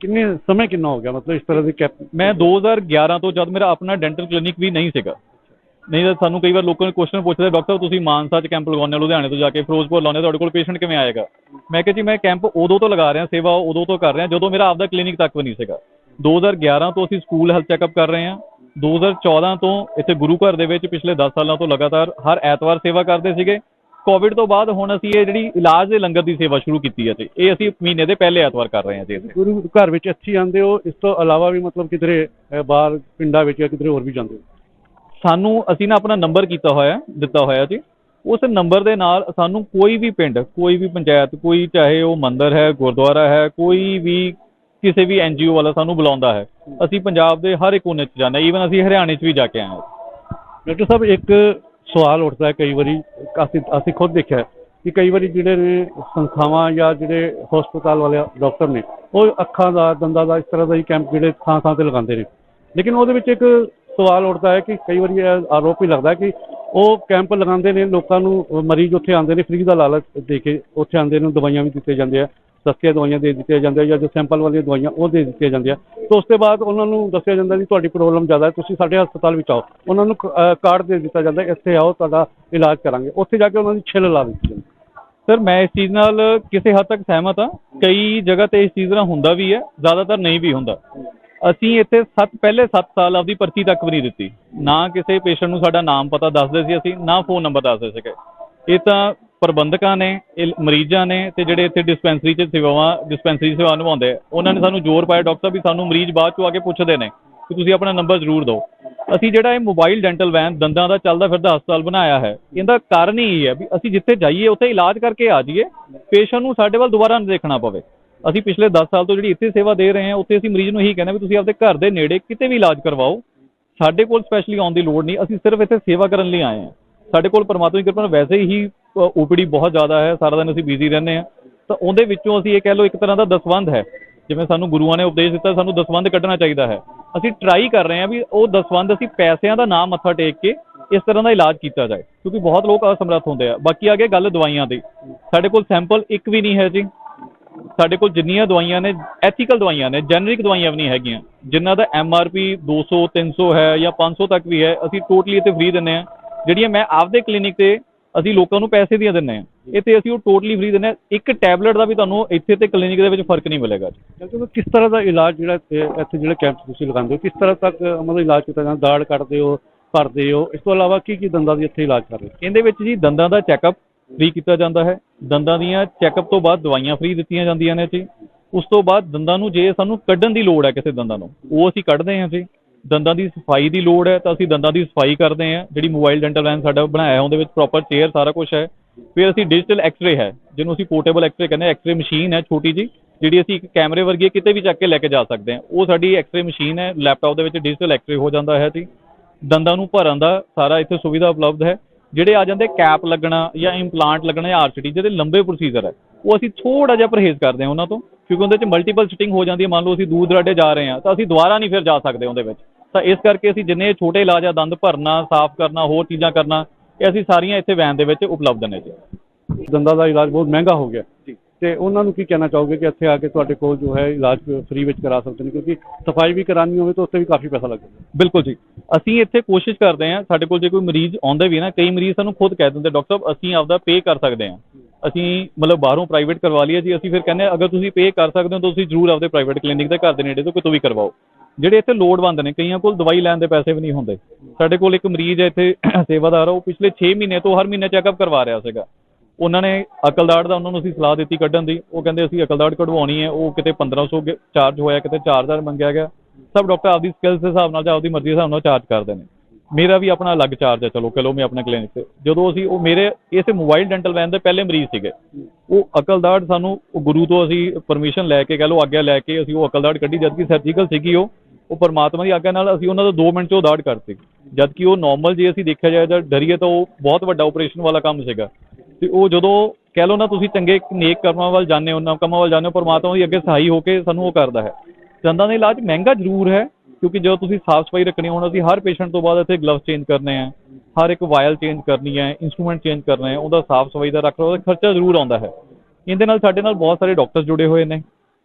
ਕਿੰਨੇ ਸਮੇਂ ਕਿੰਨਾ ਹੋ ਗਿਆ? ਮਤਲਬ ਇਸ ਤਰ੍ਹਾਂ ਦੀ ਮੈਂ 2011 ਤੋਂ ਜਦ ਮੇਰਾ ਆਪਣਾ ਡੈਂਟਲ ਕਲੀਨਿਕ ਵੀ ਨਹੀਂ ਸੀਗਾ ਨਹੀਂ ਤਾਂ ਸਾਨੂੰ ਕਈ ਵਾਰ ਲੋਕਾਂ ਨੇ ਕੁਐਸਚਨ ਪੁੱਛਦੇ ਡਾਕਟਰ ਸਾਹਿਬ ਤੁਸੀਂ ਮਾਨਸਾ 'ਚ ਕੈਂਪ ਲਗਾਉਂਦੇ ਹੋ ਲੁਧਿਆਣੇ ਤੋਂ ਜਾ ਕੇ ਫਿਰੋਜ਼ਪੁਰ ਲਾਉਂਦੇ ਹੋ, ਤੁਹਾਡੇ ਕੋਲ ਪੇਸ਼ੈਂਟ ਕਿਵੇਂ ਆਏਗਾ? ਮੈਂ ਕਿਹਾ ਜੀ ਮੈਂ ਕੈਂਪ ਉਦੋਂ ਤੋਂ ਲਗਾ ਰਿਹਾ ਸੇਵਾ ਉਦੋਂ ਤੋਂ ਕਰ ਰਿਹਾ ਜਦੋਂ ਮੇਰਾ ਆਪਦਾ ਕਲੀਨਿਕ ਤੱਕ ਵੀ ਨਹੀਂ ਸੀਗਾ। 2011 ਤੋਂ ਅਸੀਂ ਸਕੂਲ ਹੈਲਥ ਚੈੱਕਅਪ ਕਰ ਰਹੇ ਹਾਂ 2014 ਤੋਂ ਇੱਥੇ ਗੁਰੂ ਘਰ ਦੇ ਵਿੱਚ ਪਿਛਲੇ 10 ਸਾਲਾਂ ਤੋਂ ਲਗਾਤਾਰ ਹਰ ਐਤਵਾਰ ਸੇਵਾ ਕਰਦੇ ਸੀਗੇ। ਕੋਵਿਡ ਤੋਂ ਬਾਅਦ ਹੁਣ ਅਸੀਂ ਇਹ ਜਿਹੜੀ ਇਲਾਜ ਦੇ ਲੰਗਰ ਦੀ ਸੇਵਾ ਸ਼ੁਰੂ ਕੀਤੀ ਹੈ ਜੀ ਇਹ ਅਸੀਂ ਮਹੀਨੇ ਦੇ ਪਹਿਲੇ ਐਤਵਾਰ ਕਰ ਰਹੇ ਹਾਂ ਜੀ ਗੁਰੂ ਘਰ ਵਿੱਚ ਅੱਛੀ ਆਉਂਦੇ ਹੋ ਇਸ ਤੋਂ ਇਲਾਵਾ ਵੀ ਮਤਲਬ ਕਿਧਰੇ ਬਾਹਰ ਪਿੰਡਾਂ ਵਿੱਚ ਜਾਂ ਕਿਧਰੇ ਹੋਰ ਵੀ ਜਾਂਦੇ ਹੋ? ਸਾਨੂੰ, ਅਸੀਂ ਨਾ ਆਪਣਾ ਨੰਬਰ ਕੀਤਾ ਹੋਇਆ, ਦਿੱਤਾ ਹੋਇਆ ਜੀ ਉਸ ਨੰਬਰ ਦੇ ਨਾਲ ਸਾਨੂੰ ਕੋਈ ਵੀ ਪਿੰਡ, ਕੋਈ ਵੀ ਪੰਚਾਇਤ, ਕੋਈ ਚਾਹੇ ਉਹ ਮੰਦਿਰ ਹੈ, ਗੁਰਦੁਆਰਾ ਹੈ, ਕੋਈ ਵੀ ਕਿਸੇ ਵੀ ਐਨਜੀਓ ਵਾਲਾ ਸਾਨੂੰ ਬੁਲਾਉਂਦਾ ਹੈ। ਅਸੀਂ ਪੰਜਾਬ ਦੇ ਹਰ ਇੱਕ ਕੋਨੇ 'ਚ ਜਾਂਦੇ ਈਵਨ ਅਸੀਂ ਹਰਿਆਣੇ 'ਚ ਵੀ ਜਾ ਕੇ ਆਏ ਹਾਂ। ਡਾਕਟਰ ਸਾਹਿਬ, ਇੱਕ ਸਵਾਲ ਉੱਠਦਾ ਹੈ ਕਈ ਵਾਰੀ, ਅਸੀਂ ਅਸੀਂ ਖੁਦ ਦੇਖਿਆ ਕਿ ਕਈ ਵਾਰੀ ਜਿਹੜੇ ਨੇ ਸੰਸਥਾਵਾਂ ਜਾਂ ਜਿਹੜੇ ਹਸਪਤਾਲ ਵਾਲੇ ਡਾਕਟਰ ਨੇ, ਉਹ ਅੱਖਾਂ ਦਾ, ਦੰਦਾਂ ਦਾ ਇਸ ਤਰ੍ਹਾਂ ਦਾ ਹੀ ਕੈਂਪ ਜਿਹੜੇ ਥਾਂ ਥਾਂ ਤੇ ਲਗਾਉਂਦੇ ਨੇ। ਲੇਕਿਨ ਉਹਦੇ ਵਿੱਚ ਇੱਕ ਸਵਾਲ ਉੱਠਦਾ ਹੈ ਕਿ ਕਈ ਵਾਰੀ ਇਹ ਆਰੋਪ ਵੀ ਲੱਗਦਾ ਕਿ ਉਹ ਕੈਂਪ ਲਗਾਉਂਦੇ ਨੇ, ਲੋਕਾਂ ਨੂੰ ਮਰੀਜ਼ ਉੱਥੇ ਆਉਂਦੇ ਨੇ, ਫ੍ਰੀ ਦਾ ਲਾਲਚ ਦੇ ਕੇ ਉੱਥੇ ਆਉਂਦੇ ਨੇ, ਦਵਾਈਆਂ ਵੀ ਦਿੱਤੀਆਂ ਜਾਂਦੇ ਆ ਸਸਤੀਆਂ ਦਵਾਈਆਂ ਦੇ ਦਿੱਤੀਆਂ ਜਾਂਦੀਆਂ ਜਾਂ ਜੋ ਸੈਂਪਲ ਵਾਲੀਆਂ ਦਵਾਈਆਂ ਉਹ ਦੇ ਦਿੱਤੀਆਂ ਜਾਂਦੀਆਂ ਤੇ ਉਸ ਤੋਂ ਬਾਅਦ ਉਹਨਾਂ ਨੂੰ ਦੱਸਿਆ ਜਾਂਦਾ ਵੀ ਤੁਹਾਡੀ ਪ੍ਰੋਬਲਮ ਜ਼ਿਆਦਾ ਹੈ, ਤੁਸੀਂ ਸਾਡੇ ਹਸਪਤਾਲ ਵਿੱਚ ਆਓ। ਉਹਨਾਂ ਨੂੰ ਕਾਰਡ ਦੇ ਦਿੱਤਾ ਜਾਂਦਾ ਇੱਥੇ ਆਓ, ਤੁਹਾਡਾ ਇਲਾਜ ਕਰਾਂਗੇ। ਉੱਥੇ ਜਾ ਕੇ ਉਹਨਾਂ ਦੀ ਛਿੱਲ ਲਾ ਦਿੱਤੀ ਜਾਂਦੀ ਸਰ, ਮੈਂ ਇਸ ਚੀਜ਼ ਨਾਲ ਕਿਸੇ ਹੱਦ ਤੱਕ ਸਹਿਮਤ ਹਾਂ। ਕਈ ਜਗ੍ਹਾ ਤੇ ਇਸ ਚੀਜ਼ ਨਾਲ ਹੁੰਦਾ ਵੀ ਹੈ, ਜ਼ਿਆਦਾਤਰ ਨਹੀਂ ਵੀ ਹੁੰਦਾ। ਅਸੀਂ ਇੱਥੇ ਸੱਤ, ਪਹਿਲੇ 7 ਸਾਲ ਆਪਦੀ ਪਰਚੀ ਤੱਕ ਵੀ ਨਹੀਂ ਦਿੱਤੀ। ਨਾ ਕਿਸੇ ਪੇਸ਼ੈਂਟ ਨੂੰ ਸਾਡਾ ਨਾਮ ਪਤਾ ਦੱਸਦੇ ਸੀ ਅਸੀਂ, ਨਾ ਫੋਨ ਨੰਬਰ ਦੱਸਦੇ ਸੀਗੇ। ਇਹ ਤਾਂ ਪ੍ਰਬੰਧਕਾਂ ਨੇ, ਇਹ ਮਰੀਜ਼ਾਂ ਨੇ ਤੇ ਜਿਹੜੇ ਇੱਥੇ ਡਿਸਪੈਂਸਰੀ 'ਚ ਸੇਵਾਵਾਂ ਡਿਸਪੈਂਸਰੀ ਸੇਵਾ ਨਿਭਾਉਂਦੇ, ਉਹਨਾਂ ਨੇ ਸਾਨੂੰ ਜ਼ੋਰ ਪਾਇਆ ਡਾਕਟਰ ਸਾਹਿਬ ਵੀ ਸਾਨੂੰ ਮਰੀਜ਼ ਬਾਅਦ 'ਚੋਂ ਆ ਕੇ ਪੁੱਛਦੇ ਨੇ ਕਿ ਤੁਸੀਂ ਆਪਣਾ ਨੰਬਰ ਜ਼ਰੂਰ ਦਿਓ। ਅਸੀਂ ਜਿਹੜਾ ਇਹ ਮੋਬਾਈਲ ਡੈਂਟਲ ਵੈਨ ਦੰਦਾਂ ਦਾ ਚੱਲਦਾ ਫਿਰਦਾ ਹਸਪਤਾਲ ਬਣਾਇਆ ਹੈ, ਇਹਦਾ ਕਾਰਨ ਹੀ ਇਹ ਹੈ ਵੀ ਅਸੀਂ ਜਿੱਥੇ ਜਾਈਏ, ਉੱਥੇ ਇਲਾਜ ਕਰਕੇ ਆ ਜਾਈਏ ਪੇਸ਼ੈਂਟ ਨੂੰ ਸਾਡੇ ਵੱਲ ਦੁਬਾਰਾ ਨਾ ਦੇਖਣਾ ਪਵੇ। ਅਸੀਂ ਪਿਛਲੇ 10 ਸਾਲ ਤੋਂ ਜਿਹੜੀ ਇੱਥੇ ਸੇਵਾ ਦੇ ਰਹੇ ਹਾਂ, ਉੱਥੇ ਅਸੀਂ ਮਰੀਜ਼ ਨੂੰ ਇਹੀ ਕਹਿੰਦੇ ਵੀ ਤੁਸੀਂ ਆਪਦੇ ਘਰ ਦੇ ਨੇੜੇ ਕਿਤੇ ਵੀ ਇਲਾਜ ਕਰਵਾਓ। ਸਾਡੇ ਕੋਲ ਸਪੈਸ਼ਲੀ ਆਉਣ ਦੀ ਲੋੜ ਨਹੀਂ, ਅਸੀਂ ਸਿਰਫ ਇੱਥੇ ਸੇਵਾ ਕਰਨ ਲਈ ਆਏ ਹਾਂ। ਸਾਡੇ ਕੋਲ ਪਰਮਾਤਮਾ ਦੀ ਕਿਰਪਾ ਨਾਲ ਵੈਸੇ ਹੀ ਓਪੀਡੀ ਬਹੁਤ ਜ਼ਿਆਦਾ ਹੈ, ਸਾਰਾ ਦਿਨ ਅਸੀਂ ਬਿਜ਼ੀ ਰਹਿੰਦੇ ਹਾਂ। ਤਾਂ ਉਹਦੇ ਵਿੱਚੋਂ ਅਸੀਂ ਇਹ ਕਹਿ ਲਓ, ਇੱਕ ਤਰ੍ਹਾਂ ਦਾ ਦਸਵੰਧ ਹੈ। ਜਿਵੇਂ ਸਾਨੂੰ ਗੁਰੂਆਂ ਨੇ ਉਪਦੇਸ਼ ਦਿੱਤਾ, ਸਾਨੂੰ ਦਸਵੰਧ ਕੱਢਣਾ ਚਾਹੀਦਾ ਹੈ। ਅਸੀਂ ਟਰਾਈ ਕਰ ਰਹੇ ਹਾਂ ਵੀ ਉਹ ਦਸਵੰਧ ਅਸੀਂ ਪੈਸਿਆਂ ਦਾ ਨਾਮ ਮੱਥਾ ਟੇਕ ਕੇ ਇਸ ਤਰ੍ਹਾਂ ਦਾ ਇਲਾਜ ਕੀਤਾ ਜਾਏ। ਕਿਉਂਕਿ ਬਹੁਤ ਲੋਕ ਅਸਮਰੱਥ ਹੁੰਦੇ ਆ। ਬਾਕੀ ਆ ਗਏ ਗੱਲ ਦਵਾਈਆਂ ਦੀ ਸਾਡੇ ਕੋਲ ਸੈਂਪਲ ਇੱਕ ਵੀ ਨਹੀਂ ਹੈ ਜੀ। ਸਾਡੇ ਕੋਲ ਜਿੰਨੀਆਂ ਦਵਾਈਆਂ ਨੇ ਐਥੀਕਲ ਦਵਾਈਆਂ ਨੇ ਜੈਨਰਿਕ ਦਵਾਈਆਂ ਵੀ ਨਹੀਂ ਹੈਗੀਆਂ। ਜਿਨ੍ਹਾਂ ਦਾ ਐਮਆਰਪੀ 200 300 ਹੈ ਜਾਂ 500 ਤੱਕ ਵੀ ਹੈ ਅਸੀਂ ਟੋਟਲੀ ਇੱਥੇ ਫ੍ਰੀ ਦਿੰਦੇ ਆ ਜਿਹੜੀਆਂ ਮੈਂ ਆਪਦੇ ਕਲੀਨਿਕ ਤੇ ਅਸੀਂ ਲੋਕਾਂ ਨੂੰ ਪੈਸੇ ਦੀਆਂ ਦਿੰਦੇ ਆ ਇੱਥੇ ਅਸੀਂ ਉਹ ਟੋਟਲੀ ਫ੍ਰੀ ਦਿੰਦੇ ਆ ਇੱਕ ਟੈਬਲੇਟ ਦਾ ਵੀ ਤੁਹਾਨੂੰ ਇੱਥੇ ਤੇ ਕਲੀਨਿਕ ਦੇ ਵਿੱਚ ਫ਼ਰਕ ਨਹੀਂ ਮਿਲੇਗਾ। ਕਿਉਂਕਿ ਕਿਸ ਤਰ੍ਹਾਂ ਦਾ ਇਲਾਜ ਜਿਹੜਾ ਇੱਥੇ ਜਿਹੜੇ ਕੈਂਪ ਤੁਸੀਂ ਲਗਾਉਂਦੇ ਹੋ ਕਿਸ ਤਰ੍ਹਾਂ ਤੱਕ ਮਤਲਬ ਇਲਾਜ ਕੀਤਾ ਜਾਂਦਾ? ਦਾੜ ਕੱਢਦੇ ਹੋ ਭਰਦੇ ਹੋ ਇਸ ਤੋਂ ਇਲਾਵਾ ਕੀ ਕੀ ਦੰਦਾਂ ਦੀ ਇੱਥੇ ਇਲਾਜ ਕਰ ਰਹੇ ਇਹਦੇ ਵਿੱਚ ਜੀ ਦੰਦਾਂ ਦਾ ਚੈੱਕਅਪ ਫ੍ਰੀ ਕੀਤਾ ਜਾਂਦਾ ਹੈ। ਦੰਦਾਂ ਦੀਆਂ ਚੈੱਕਅਪ ਤੋਂ ਬਾਅਦ ਦਵਾਈਆਂ ਫ੍ਰੀ ਦਿੱਤੀਆਂ ਜਾਂਦੀਆਂ ਨੇ ਜੀ। ਉਸ ਤੋਂ ਬਾਅਦ ਦੰਦਾਂ ਨੂੰ ਜੇ ਸਾਨੂੰ ਕੱਢਣ ਦੀ ਲੋੜ ਹੈ ਕਿਸੇ ਦੰਦਾਂ ਨੂੰ, ਉਹ ਅਸੀਂ ਕੱਢਦੇ ਹਾਂ ਜੀ। ਦੰਦਾਂ ਦੀ ਸਫ਼ਾਈ ਦੀ ਲੋੜ ਹੈ ਤਾਂ ਅਸੀਂ ਦੰਦਾਂ ਦੀ ਸਫ਼ਾਈ ਕਰਦੇ ਹਾਂ। ਜਿਹੜੀ ਮੋਬਾਈਲ ਡੈਂਟਲ ਵੈਨ ਸਾਡਾ ਬਣਾਇਆ ਉਹਦੇ ਵਿੱਚ ਪ੍ਰੋਪਰ ਚੇਅਰ ਸਾਰਾ ਕੁਝ ਹੈ। ਫਿਰ ਅਸੀਂ ਡਿਜੀਟਲ ਐਕਸ-ਰੇ ਹੈ, ਜਿਹਨੂੰ ਅਸੀਂ ਪੋਰਟੇਬਲ ਐਕਸ-ਰੇ ਕਹਿੰਦੇ ਐਕਸ-ਰੇ ਮਸ਼ੀਨ ਹੈ ਛੋਟੀ ਜੀ ਜਿਹੜੀ ਅਸੀਂ ਇੱਕ ਕੈਮਰੇ ਵਰਗੀ ਕਿਤੇ ਵੀ ਚੱਕ ਕੇ ਲੈ ਕੇ ਜਾ ਸਕਦੇ ਹਾਂ। ਉਹ ਸਾਡੀ ਐਕਸ-ਰੇ ਮਸ਼ੀਨ ਹੈ ਲੈਪਟਾਪ ਦੇ ਵਿੱਚ ਡਿਜੀਟਲ ਐਕਸ-ਰੇ ਹੋ ਜਾਂਦਾ ਹੈ ਜੀ। ਦੰਦਾਂ ਨੂੰ ਭਰਨ ਦਾ ਸਾਰਾ ਇੱਥੇ ਸੁਵਿਧਾ ਉਪਲਬਧ ਹੈ। ਜਿਹੜੇ ਆ ਜਾਂਦੇ ਕੈਪ ਲੱਗਣਾ ਜਾਂ ਇੰਪਲਾਂਟ ਲੱਗਣਾ ਜਾਂ ਆਰਸੀਟੀ ਜਿਹੜੇ ਲੰਬੇ ਪ੍ਰੋਸੀਜਰ ਹੈ, ਉਹ ਅਸੀਂ ਥੋੜਾ ਜਿਹਾ ਪਰਹੇਜ਼ ਕਰਦੇ ਹਾਂ ਉਹਨਾਂ ਤੋਂ, ਕਿਉਂਕਿ ਉਹਦੇ 'ਚ ਮਲਟੀਪਲ ਸਿਟਿੰਗ ਹੋ ਜਾਂਦੀ ਹੈ, ਮੰਨ ਲਓ ਅਸੀਂ ਦੂਰ ਦਰਾਡੇ ਜਾ ਰਹੇ ਹਾਂ, ਤਾਂ ਅਸੀਂ ਦੁਬਾਰਾ ਨਹੀਂ ਫਿਰ ਜਾ ਸਕਦੇ ਉਹਦੇ ਵਿੱਚ। ਤਾਂ ਇਸ ਕਰਕੇ ਅਸੀਂ ਜਿੰਨੇ ਛੋਟੇ ਇਲਾਜ ਆ, ਦੰਦ ਭਰਨਾ, ਸਾਫ਼ ਕਰਨਾ, ਹੋਰ ਚੀਜ਼ਾਂ ਕਰਨਾ, ਇਹ ਅਸੀਂ ਸਾਰੀਆਂ ਇੱਥੇ ਵੈਨ ਦੇ ਵਿੱਚ ਉਪਲਬਧ ਨੇ ਜੀ। ਦੰਦਾਂ ਦਾ ਇਲਾਜ ਬਹੁਤ ਮਹਿੰਗਾ ਹੋ ਗਿਆ। ਜੀ। ਤੇ ਉਹਨਾਂ ਨੂੰ ਕੀ ਕਹਿਣਾ ਚਾਹੋਗੇ ਕਿ ਇੱਥੇ ਆ ਕੇ ਤੁਹਾਡੇ ਕੋਲ ਜੋ ਹੈ ਇਲਾਜ ਫ੍ਰੀ ਵਿੱਚ ਕਰਾ ਸਕਦੇ ਨੇ? ਕਿਉਂਕਿ ਸਫ਼ਾਈ ਵੀ ਕਰਾਉਣੀ ਹੋਵੇ ਤਾਂ ਉੱਥੇ ਵੀ ਕਾਫੀ ਪੈਸਾ ਲੱਗ ਜਾਂਦਾ ਬਿਲਕੁਲ ਜੀ। ਅਸੀਂ ਇੱਥੇ ਕੋਸ਼ਿਸ਼ ਕਰਦੇ ਹਾਂ ਸਾਡੇ ਕੋਲ ਜੇ ਕੋਈ ਮਰੀਜ਼ ਆਉਂਦਾ ਵੀ ਨਾ ਕਈ ਮਰੀਜ਼ ਸਾਨੂੰ ਖੁਦ ਕਹਿ ਦਿੰਦੇ ਡਾਕਟਰ ਸਾਹਿਬ ਅਸੀਂ ਆਪਦਾ ਪੇ ਕਰ ਸਕਦੇ ਹਾਂ। ਅਸੀਂ ਮਤਲਬ ਬਾਹਰੋਂ ਪ੍ਰਾਈਵੇਟ ਕਰਵਾ ਲਈਏ ਜੀ ਅਸੀਂ ਫਿਰ ਕਹਿੰਦੇ ਹਾਂ, ਅਗਰ ਤੁਸੀਂ ਪੇ ਕਰ ਸਕਦੇ ਹੋ ਤਾਂ ਤੁਸੀਂ ਜ਼ਰੂਰ ਆਪਦੇ ਪ੍ਰਾਈਵੇਟ ਕਲੀਨਿਕ ਦੇ ਘਰ ਦੇ ਨੇੜੇ ਤੋਂ ਕਿਤੋਂ ਵੀ ਕਰਵਾਓ। ਜਿਹੜੇ ਇੱਥੇ ਲੋੜਵੰਦ ਨੇ ਕਈਆਂ ਕੋਲ ਦਵਾਈ ਲੈਣ ਦੇ ਪੈਸੇ ਵੀ ਨਹੀਂ ਹੁੰਦੇ। ਸਾਡੇ ਕੋਲ ਇੱਕ ਮਰੀਜ਼ ਹੈ ਇੱਥੇ ਸੇਵਾਦਾਰ ਉਹ ਪਿਛਲੇ 6 ਮਹੀਨੇ ਤੋਂ ਹਰ ਮਹੀਨੇ ਚੈੱਕਅਪ ਕਰਵਾ ਰਿਹਾ ਸੀਗਾ। ਉਹਨਾਂ ਨੇ ਅਕਲਦਾੜ ਦਾ ਉਹਨਾਂ ਨੂੰ ਅਸੀਂ ਸਲਾਹ ਦਿੱਤੀ ਕੱਢਣ ਦੀ। ਉਹ ਕਹਿੰਦੇ ਅਸੀਂ ਅਕਲਦਾੜ ਕਢਵਾਉਣੀ ਹੈ, ਉਹ ਕਿਤੇ 1500 ਗੇ- ਚਾਰਜ ਹੋਇਆ, ਕਿਤੇ 4000 ਮੰਗਿਆ ਗਿਆ। ਸਭ ਡਾਕਟਰ ਆਪਦੀ ਸਕਿੱਲਸ ਦੇ ਹਿਸਾਬ ਨਾਲ ਜਾਂ ਆਪਦੀ ਮਰਜ਼ੀ ਦੇ ਹਿਸਾਬ ਨਾਲ ਚਾਰਜ ਕਰਦੇ ਨੇ। ਮੇਰਾ ਵੀ ਆਪਣਾ ਅਲੱਗ ਚਾਰਜ ਹੈ, ਚਲੋ ਚਲੋ ਮੈਂ ਆਪਣੇ ਕਲੀਨਿਕ ਤੇ। ਜਦੋਂ ਅਸੀਂ ਉਹ ਮੇਰੇ ਇਸੇ ਮੋਬਾਈਲ ਡੈਂਟਲ ਵੈਨ ਦੇ ਪਹਿਲੇ ਮਰੀਜ਼ ਸੀਗੇ। ਉਹ ਅਕਲਦਾੜ ਸਾਨੂੰ, ਉਹ ਗੁਰੂ ਤੋਂ ਅਸੀਂ ਪਰਮਿਸ਼ਨ ਲੈ ਕੇ ਕਹ ਲਓ ਆਗਿਆ ਲੈ ਕੇ ਅਸੀਂ ਉਹ ਅਕਲਦਾੜ ਕੱਢੀ ਜਦ ਕਿ ਸਰਜੀਕਲ ਸੀਗੀ ਉਹ ਉਹ ਪਰਮਾਤਮਾ ਦੀ ਆਗਿਆ ਨਾਲ ਅਸੀਂ ਉਹਨਾਂ ਦਾ 2 ਮਿੰਟ 'ਚ ਉਹ ਦਾੜ ਕਰਤੀ। ਜਦ ਕਿ ਉਹ ਨਾਰਮਲ ਜੇ ਅਸੀਂ ਦੇਖਿਆ ਜਾਏ ਤਾਂ ਡਰੀਏ ਤਾਂ ਉਹ ਬਹੁਤ ਵੱਡਾ ਆਪਰੇਸ਼ਨ ਵਾਲਾ ਕੰਮ ਸੀਗਾ। ਤੇ ਉਹ ਜਦੋਂ ਕਹਿ ਲਓ ਨਾ ਤੁਸੀਂ ਚੰਗੇ ਨੇਕ ਕਰਮਾਂ ਵੱਲ ਜਾਂਦੇ ਹੋ ਨਾ ਕੰਮਾਂ ਵੱਲ ਜਾਂਦੇ ਹੋ, ਪਰਮਾਤਮਾ ਦੀ ਅੱਗੇ ਸਹਾਈ ਹੋ ਕੇ ਸਾਨੂੰ ਉਹ ਕਰਦਾ ਹੈ। ਦੰਦਾਂ ਦਾ ਇਲਾਜ ਮਹਿੰਗਾ ਜ਼ਰੂਰ ਹੈ, ਕਿਉਂਕਿ ਜਦੋਂ ਤੁਸੀਂ ਸਾਫ਼ ਸਫ਼ਾਈ ਰੱਖਣੀ ਹੁਣ ਅਸੀਂ ਹਰ ਪੇਸ਼ੈਂਟ ਤੋਂ ਬਾਅਦ ਇੱਥੇ ਗਲਵਸ ਚੇਂਜ ਕਰਨੇ ਆ ਹਰ ਇੱਕ ਵਾਇਲ ਚੇਂਜ ਕਰਨੀ ਹੈ ਇੰਸਟਰੂਮੈਂਟ ਚੇਂਜ ਕਰਨੇ ਹੈ, ਉਹਦਾ ਸਾਫ਼ ਸਫ਼ਾਈ ਦਾ ਰੱਖ ਲਓ, ਉਹਦਾ ਖਰਚਾ ਜ਼ਰੂਰ ਆਉਂਦਾ ਹੈ। ਇਹਦੇ ਨਾਲ ਸਾਡੇ ਨਾਲ ਬਹੁਤ ਸਾਰੇ ਡਾਕਟਰ ਜੁੜੇ ਹੋਏ ਨੇ,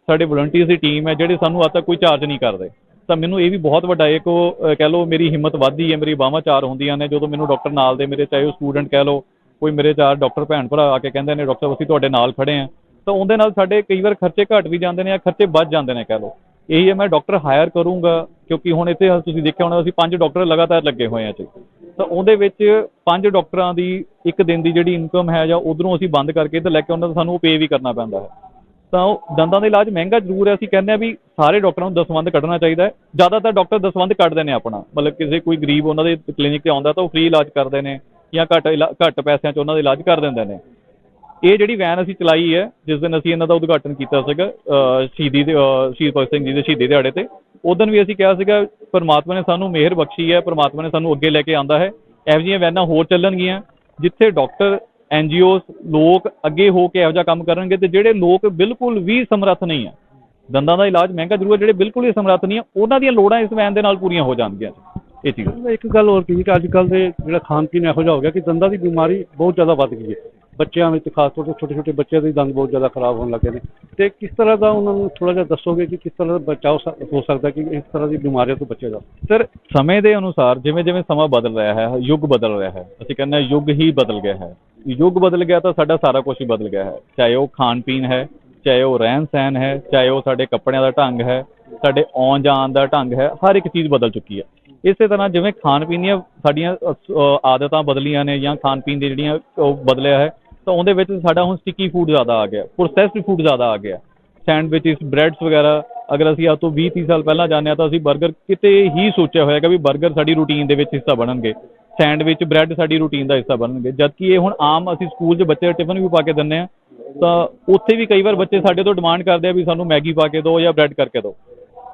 ਸਾਡੇ ਵਲੰਟੀਅਰਸ ਦੀ ਟੀਮ ਹੈ, ਜਿਹੜੇ ਸਾਨੂੰ ਅੱਜ ਤੱਕ ਕੋਈ ਚਾਰਜ ਨਹੀਂ ਕਰਦੇ। ਤਾਂ ਮੈਨੂੰ ਇਹ ਵੀ ਬਹੁਤ ਵੱਡਾ ਇੱਕ ਉਹ ਕਹਿ ਲਓ ਮੇਰੀ ਹਿੰਮਤ ਵੱਧਦੀ ਹੈ, ਮੇਰੀ ਬਾਹਾਂ ਚਾਰ ਹੁੰਦੀਆਂ ਨੇ, ਜਦੋਂ ਮੈਨੂੰ ਡਾਕਟਰ ਨਾਲ ਦੇ ਮੇਰੇ, ਚਾਹੇ ਉਹ ਸਟੂਡੈਂਟ ਕਹਿ ਲਓ ਕੋਈ ਮੇਰੇ ਚਾਰ ਡਾਕਟਰ ਭੈਣ ਭਰਾ ਆ ਕੇ ਕਹਿੰਦੇ ਨੇ, ਡਾਕਟਰ, ਅਸੀਂ ਤੁਹਾਡੇ ਨਾਲ ਖੜੇ ਆ। ਤਾਂ ਉਹਦੇ ਨਾਲ ਸਾਡੇ ਕਈ ਵਾਰ ਖਰਚੇ ਘਟ ਵੀ ਜਾਂਦੇ ਨੇ ਜਾਂ ਖਰਚੇ ਵੱਧ ਜਾਂਦੇ ਨੇ, ਕਹਿ ਲਓ। ਇਹੀ ਹੈ, ਮੈਂ ਡਾਕਟਰ ਹਾਇਰ ਕਰੂੰਗਾ, ਕਿਉਂਕਿ ਹੁਣ ਇੱਥੇ ਤੁਸੀਂ ਦੇਖਿਆ ਹੋਣਾ, ਅਸੀਂ ਪੰਜ ਡਾਕਟਰ ਲਗਾਤਾਰ ਲੱਗੇ ਹੋਏ ਆ ਜੀ ਤਾਂ ਉਹਦੇ ਵਿੱਚ ਪੰਜ ਡਾਕਟਰਾਂ ਦੀ ਇੱਕ ਦਿਨ ਦੀ ਜਿਹੜੀ ਇਨਕਮ ਹੈ ਜਾਂ ਉਧਰੋਂ ਅਸੀਂ ਬੰਦ ਕਰਕੇ ਤੇ ਲੈ ਕੇ ਉਹਨਾਂ ਦਾ ਸਾਨੂੰ ਪੇ ਵੀ ਕਰਨਾ ਪੈਂਦਾ ਹੈ। ਤਾਂ ਉਹ ਦੰਦਾਂ ਦਾ ਇਲਾਜ ਮਹਿੰਗਾ ਜ਼ਰੂਰ ਹੈ, ਅਸੀਂ ਕਹਿੰਦੇ ਆ ਵੀ ਸਾਰੇ ਡਾਕਟਰਾਂ ਨੂੰ ਦਸਵੰਧ ਕੱਢਣਾ ਚਾਹੀਦਾ ਹੈ। ਜ਼ਿਆਦਾਤਰ ਡਾਕਟਰ ਦਸਵੰਧ ਕੱਢਦੇ ਨੇ ਆਪਣਾ। ਮਤਲਬ ਕਿਸੇ ਕੋਈ ਗਰੀਬ ਉਹਨਾਂ ਦੇ ਕਲੀਨਿਕ ਤੇ ਆਉਂਦਾ ਤਾਂ ਉਹ ਫ੍ਰੀ ਇਲਾਜ ਕਰਦੇ ਨੇ। ਜਾਂ ਘੱਟ ਇਲਾ- ਘੱਟ ਪੈਸਿਆਂ 'ਚ ਉਹਨਾਂ ਦਾ ਇਲਾਜ ਕਰ ਦਿੰਦੇ ਨੇ। ਇਹ ਜਿਹੜੀ ਵੈਨ ਅਸੀਂ ਚਲਾਈ ਹੈ, ਜਿਸ ਦਿਨ ਅਸੀਂ ਇਹਨਾਂ ਦਾ ਉਦਘਾਟਨ ਕੀਤਾ ਸੀਗਾ ਸ਼ਹੀਦੀ ਦੇ ਸ਼ਹੀਦ ਭਗਤ ਸਿੰਘ ਜੀ ਦੇ ਸ਼ਹੀਦੀ ਦਿਹਾੜੇ ਤੇ ਉਦੋਂ ਵੀ ਅਸੀਂ ਕਿਹਾ ਸੀਗਾ, ਪਰਮਾਤਮਾ ਨੇ ਸਾਨੂੰ ਮਿਹਰ ਬਖਸ਼ੀ ਹੈ, ਪਰਮਾਤਮਾ ਨੇ ਸਾਨੂੰ ਅੱਗੇ ਲੈ ਕੇ ਆਂਦਾ ਹੈ। ਇਹੋ ਜਿਹੀਆਂ ਵੈਨਾਂ ਹੋਰ ਚੱਲਣਗੀਆਂ, ਜਿੱਥੇ ਡਾਕਟਰ ਐਨਜੀਓਸ ਲੋਕ ਅੱਗੇ ਹੋ ਕੇ ਇਹੋ ਜਿਹਾ ਕੰਮ ਕਰਨਗੇ ਤੇ ਜਿਹੜੇ ਲੋਕ ਬਿਲਕੁਲ ਵੀ ਸਮਰੱਥ ਨਹੀਂ ਆ, ਦੰਦਾਂ ਦਾ ਇਲਾਜ ਮਹਿੰਗਾ ਜ਼ਰੂਰ ਜਿਹੜੇ ਬਿਲਕੁਲ ਹੀ ਸਮਰੱਥ ਨਹੀਂ ਆ, ਉਹਨਾਂ ਦੀਆਂ ਲੋੜਾਂ ਇਸ ਵੈਨ ਦੇ ਨਾਲ ਪੂਰੀਆਂ ਹੋ ਜਾਣਗੀਆਂ। ਇਹ ਚੀਜ਼। ਇੱਕ ਗੱਲ ਹੋਰ ਕੀ ਕਿ ਅੱਜ ਕੱਲ ਦੇ ਜਿਹੜਾ ਖਾਣ ਪੀਣ ਇਹੋ ਜਿਹਾ ਹੋ ਗਿਆ ਕਿ ਦੰਦਾਂ ਦੀ ਬਿਮਾਰੀ ਬਹੁਤ ਜ਼ਿਆਦਾ ਵੱਧ ਗਈ ਹੈ। ਬੱਚਿਆਂ ਵਿੱਚ ਖਾਸ ਤੌਰ ਤੇ ਛੋਟੇ ਛੋਟੇ ਬੱਚਿਆਂ ਦੇ ਦੰਦ ਬਹੁਤ ਜ਼ਿਆਦਾ ਖਰਾਬ ਹੋਣ ਲੱਗੇ ਨੇ। ਤੇ ਕਿਸ ਤਰ੍ਹਾਂ ਦਾ ਉਹਨਾਂ ਨੂੰ ਥੋੜਾ ਜਿਹਾ ਦੱਸੋਗੇ ਕਿ ਕਿਸ ਤਰ੍ਹਾਂ ਦਾ ਬਚਾਅ ਸ- ਹੋ ਸਕਦਾ ਕਿ ਇਸ ਤਰ੍ਹਾਂ ਦੀ ਬਿਮਾਰੀਆਂ ਤੋਂ ਬਚਿਆ ਜਾ ਸਰ, ਸਮੇਂ ਦੇ ਅਨੁਸਾਰ ਜਿਵੇਂ ਜਿਵੇਂ ਸਮਾਂ ਬਦਲ ਰਿਹਾ ਹੈ, ਯੁੱਗ ਬਦਲ ਰਿਹਾ ਹੈ, ਅਸੀਂ ਕਹਿੰਦੇ ਹਾਂ ਯੁੱਗ ਹੀ ਬਦਲ ਗਿਆ ਹੈ। ਯੁੱਗ ਬਦਲ ਗਿਆ ਤਾਂ ਸਾਡਾ ਸਾਰਾ ਕੁਝ ਹੀ ਬਦਲ ਗਿਆ ਹੈ। ਚਾਹੇ ਉਹ ਖਾਣ ਪੀਣ ਹੈ, ਚਾਹੇ ਉਹ ਰਹਿਣ ਸਹਿਣ ਹੈ, ਚਾਹੇ ਉਹ ਸਾਡੇ ਕੱਪੜਿਆਂ ਦਾ ਢੰਗ ਹੈ ਸਾਡੇ ਆਉਣ ਜਾਣ ਦਾ ਢੰਗ ਹੈ, ਹਰ ਇੱਕ ਚੀਜ਼ ਬਦਲ ਚੁੱਕੀ ਹੈ। ਇਸੇ ਤਰ੍ਹਾਂ ਜਿਵੇਂ ਖਾਣ ਪੀਣ ਦੀਆਂ ਸਾਡੀਆਂ ਆਦਤਾਂ ਬਦਲੀਆਂ ਨੇ ਜਾਂ ਖਾਣ ਪੀਣ ਦੀ ਜਿਹੜੀਆਂ ਉਹ ਬਦਲਿਆ ਹੈ, ਤਾਂ ਉਹਦੇ ਵਿੱਚ ਸਾਡਾ ਹੁਣ ਸਟਿੱਕੀ ਫੂਡ ਜ਼ਿਆਦਾ ਆ ਗਿਆ ਪ੍ਰੋਸੈਸਡ ਫੂਡ ਜ਼ਿਆਦਾ ਆ ਗਿਆ। ਸੈਂਡਵਿਚਸ ਬ੍ਰੈਡਸ ਵਗੈਰਾ, ਅਗਰ ਅਸੀਂ ਅੱਜ ਤੋਂ 20 30 ਸਾਲ ਪਹਿਲਾਂ ਜਾਂਦੇ ਹਾਂ ਤਾਂ ਅਸੀਂ 버ਗਰ ਕਿਤੇ ਹੀ ਸੋਚਿਆ ਹੋਏਗਾ ਵੀ 버ਗਰ ਸਾਡੀ ਰੂਟੀਨ ਦੇ ਵਿੱਚ ਹਿੱਸਾ ਬਣਨਗੇ। ਸੈਂਡਵਿਚ ਬ੍ਰੈਡ ਸਾਡੀ ਰੂਟੀਨ ਦਾ ਹਿੱਸਾ ਬਣਨਗੇ। ਜਦਕਿ ਇਹ ਹੁਣ ਆਮ ਅਸੀਂ ਸਕੂਲ 'ਚ ਬੱਚੇ ਟਿਫਨ ਵੀ ਪਾ ਕੇ ਦਿੰਦੇ ਆ ਤਾਂ ਉੱਥੇ ਵੀ ਕਈ ਵਾਰ ਬੱਚੇ ਸਾਡੇ ਤੋਂ ਡਿਮਾਂਡ ਕਰਦੇ ਆ ਵੀ ਸਾਨੂੰ ਮੈਗੀ ਪਾ ਕੇ ਦਿਓ ਜਾਂ ਬ੍ਰੈਡ ਕਰਕੇ ਦਿਓ।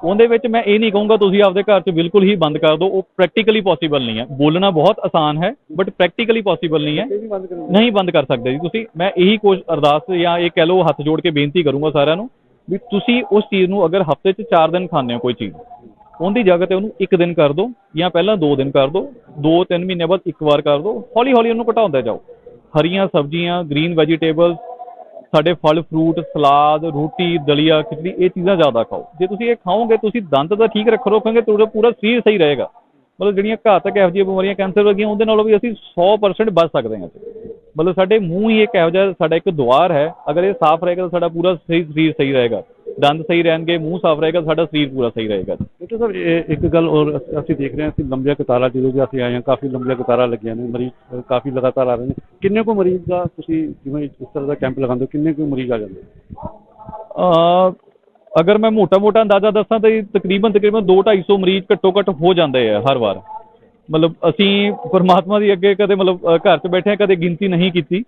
ਉਹਦੇ ਵਿੱਚ ਮੈਂ ਇਹ ਨਹੀਂ ਕਹੂੰਗਾ ਤੁਸੀਂ ਆਪਦੇ ਘਰ 'ਚ ਬਿਲਕੁਲ ਹੀ ਬੰਦ ਕਰ ਦਿਓ ਉਹ ਪ੍ਰੈਕਟੀਕਲੀ ਪੋਸੀਬਲ ਨਹੀਂ ਹੈ। ਬੋਲਣਾ ਬਹੁਤ ਆਸਾਨ ਹੈ ਬਟ ਪ੍ਰੈਕਟੀਕਲੀ ਪੋਸੀਬਲ ਨਹੀਂ ਹੈ। ਨਹੀਂ ਬੰਦ ਕਰ ਸਕਦੇ ਜੀ ਤੁਸੀਂ। ਮੈਂ ਇਹੀ ਕੋਸ਼ ਅਰਦਾਸ ਜਾਂ ਇਹ ਕਹਿ ਲਓ ਹੱਥ ਜੋੜ ਕੇ ਬੇਨਤੀ ਕਰੂੰਗਾ ਸਾਰਿਆਂ ਨੂੰ ਵੀ ਤੁਸੀਂ ਉਸ ਚੀਜ਼ ਨੂੰ ਅਗਰ ਹਫ਼ਤੇ 'ਚ 4 ਦਿਨ ਖਾਂਦੇ ਹੋ ਕੋਈ ਚੀਜ਼ ਉਹਦੀ ਜਗ੍ਹਾ ਤੇ ਉਹਨੂੰ ਇੱਕ ਦਿਨ ਕਰ ਦਿਓ ਜਾਂ ਪਹਿਲਾਂ 2 ਦਿਨ ਕਰ ਦਿਓ 2-3 ਮਹੀਨੇ ਬਾਅਦ ਇੱਕ ਵਾਰ ਕਰ ਦਿਓ ਹੌਲੀ ਹੌਲੀ ਉਹਨੂੰ ਘਟਾਉਂਦੇ ਜਾਓ। ਹਰੀਆਂ ਸਬਜ਼ੀਆਂ ਗ੍ਰੀਨ ਵੈਜੀਟੇਬਲਸ ਸਾਡੇ ਫਲ ਫਰੂਟ ਸਲਾਦ, ਰੋਟੀ, ਦਲੀਆ, ਖਿਚੜੀ, ਇਹ ਚੀਜ਼ਾਂ ਜ਼ਿਆਦਾ ਖਾਓ। ਜੇ ਤੁਸੀਂ ਇਹ ਖਾਓਗੇ, ਤੁਸੀਂ ਦੰਦ ਤਾਂ ਠੀਕ ਰੱਖ ਰੱਖੋਗੇ ਤੁਹਾਡਾ ਪੂਰਾ ਸਰੀਰ ਸਹੀ ਰਹੇਗਾ। ਮਤਲਬ ਜਿਹੜੀਆਂ ਘਾਤਕ ਇਹੋ ਜਿਹੀਆਂ ਬਿਮਾਰੀਆਂ ਕੈਂਸਰ ਵਰਗੀਆਂ, ਉਹਦੇ ਨਾਲੋਂ ਵੀ ਅਸੀਂ 100% ਬਚ ਸਕਦੇ ਹਾਂ ਮਤਲਬ ਸਾਡੇ ਮੂੰਹ ਹੀ ਇੱਕ ਇਹੋ ਜਿਹਾ ਸਾਡਾ ਇੱਕ ਦੁਆਰ ਹੈ। ਅਗਰ ਇਹ ਸਾਫ਼ ਰਹੇਗਾ ਤਾਂ ਸਾਡਾ ਪੂਰਾ ਸਹੀ ਸਰੀਰ ਸਹੀ ਰਹੇਗਾ। ਦੰਦ ਸਹੀ ਰਹਿਣਗੇ ਮੂੰਹ ਸਾਫ਼ ਰਹੇਗਾ ਸਾਡਾ ਸਰੀਰ ਪੂਰਾ ਸਹੀ ਰਹੇਗਾ। ਡਾਕਟਰ ਸਾਹਿਬ ਇੱਕ ਗੱਲ ਹੋਰ ਅਸ- ਅਸੀਂ ਦੇਖ ਰਹੇ ਹਾਂ ਕਿ ਲੰਬੀਆਂ ਕਤਾਰਾਂ ਜਦੋਂ ਦੀ ਅਸੀਂ ਆਏ ਹਾਂ ਕਾਫੀ ਲੰਬੀਆਂ ਕਤਾਰਾਂ ਲੱਗੀਆਂ ਨੇ ਮਰੀਜ਼ ਕਾਫੀ ਲਗਾਤਾਰ ਆ ਰਹੇ ਨੇ। ਕਿੰਨੇ ਕੁ ਮਰੀਜ਼ ਦਾ ਤੁਸੀਂ ਜਿਵੇਂ ਇਸ ਤਰ੍ਹਾਂ ਦਾ ਕੈਂਪ ਲਗਾਉਂਦੇ ਹੋ ਕਿੰਨੇ ਕੁ ਮਰੀਜ਼ ਆ ਜਾਂਦੇ ਅਗਰ ਮੈਂ ਮੋਟਾ-ਮੋਟਾ ਅੰਦਾਜ਼ਾ ਦੱਸਾਂ ਤਾਂ ਇਹ ਤਕਰੀਬਨ ਤਕਰੀਬਨ 2-250 ਮਰੀਜ਼ ਘੱਟੋ ਘੱਟ ਹੋ ਜਾਂਦੇ ਆ ਹਰ ਵਾਰ। ਮਤਲਬ ਅਸੀਂ ਪਰਮਾਤਮਾ ਦੀ ਅੱਗੇ ਕਦੇ ਮਤਲਬ ਘਰ 'ਚ ਬੈਠੇ ਕਦੇ ਗਿਣਤੀ ਨਹੀਂ ਕੀਤੀ।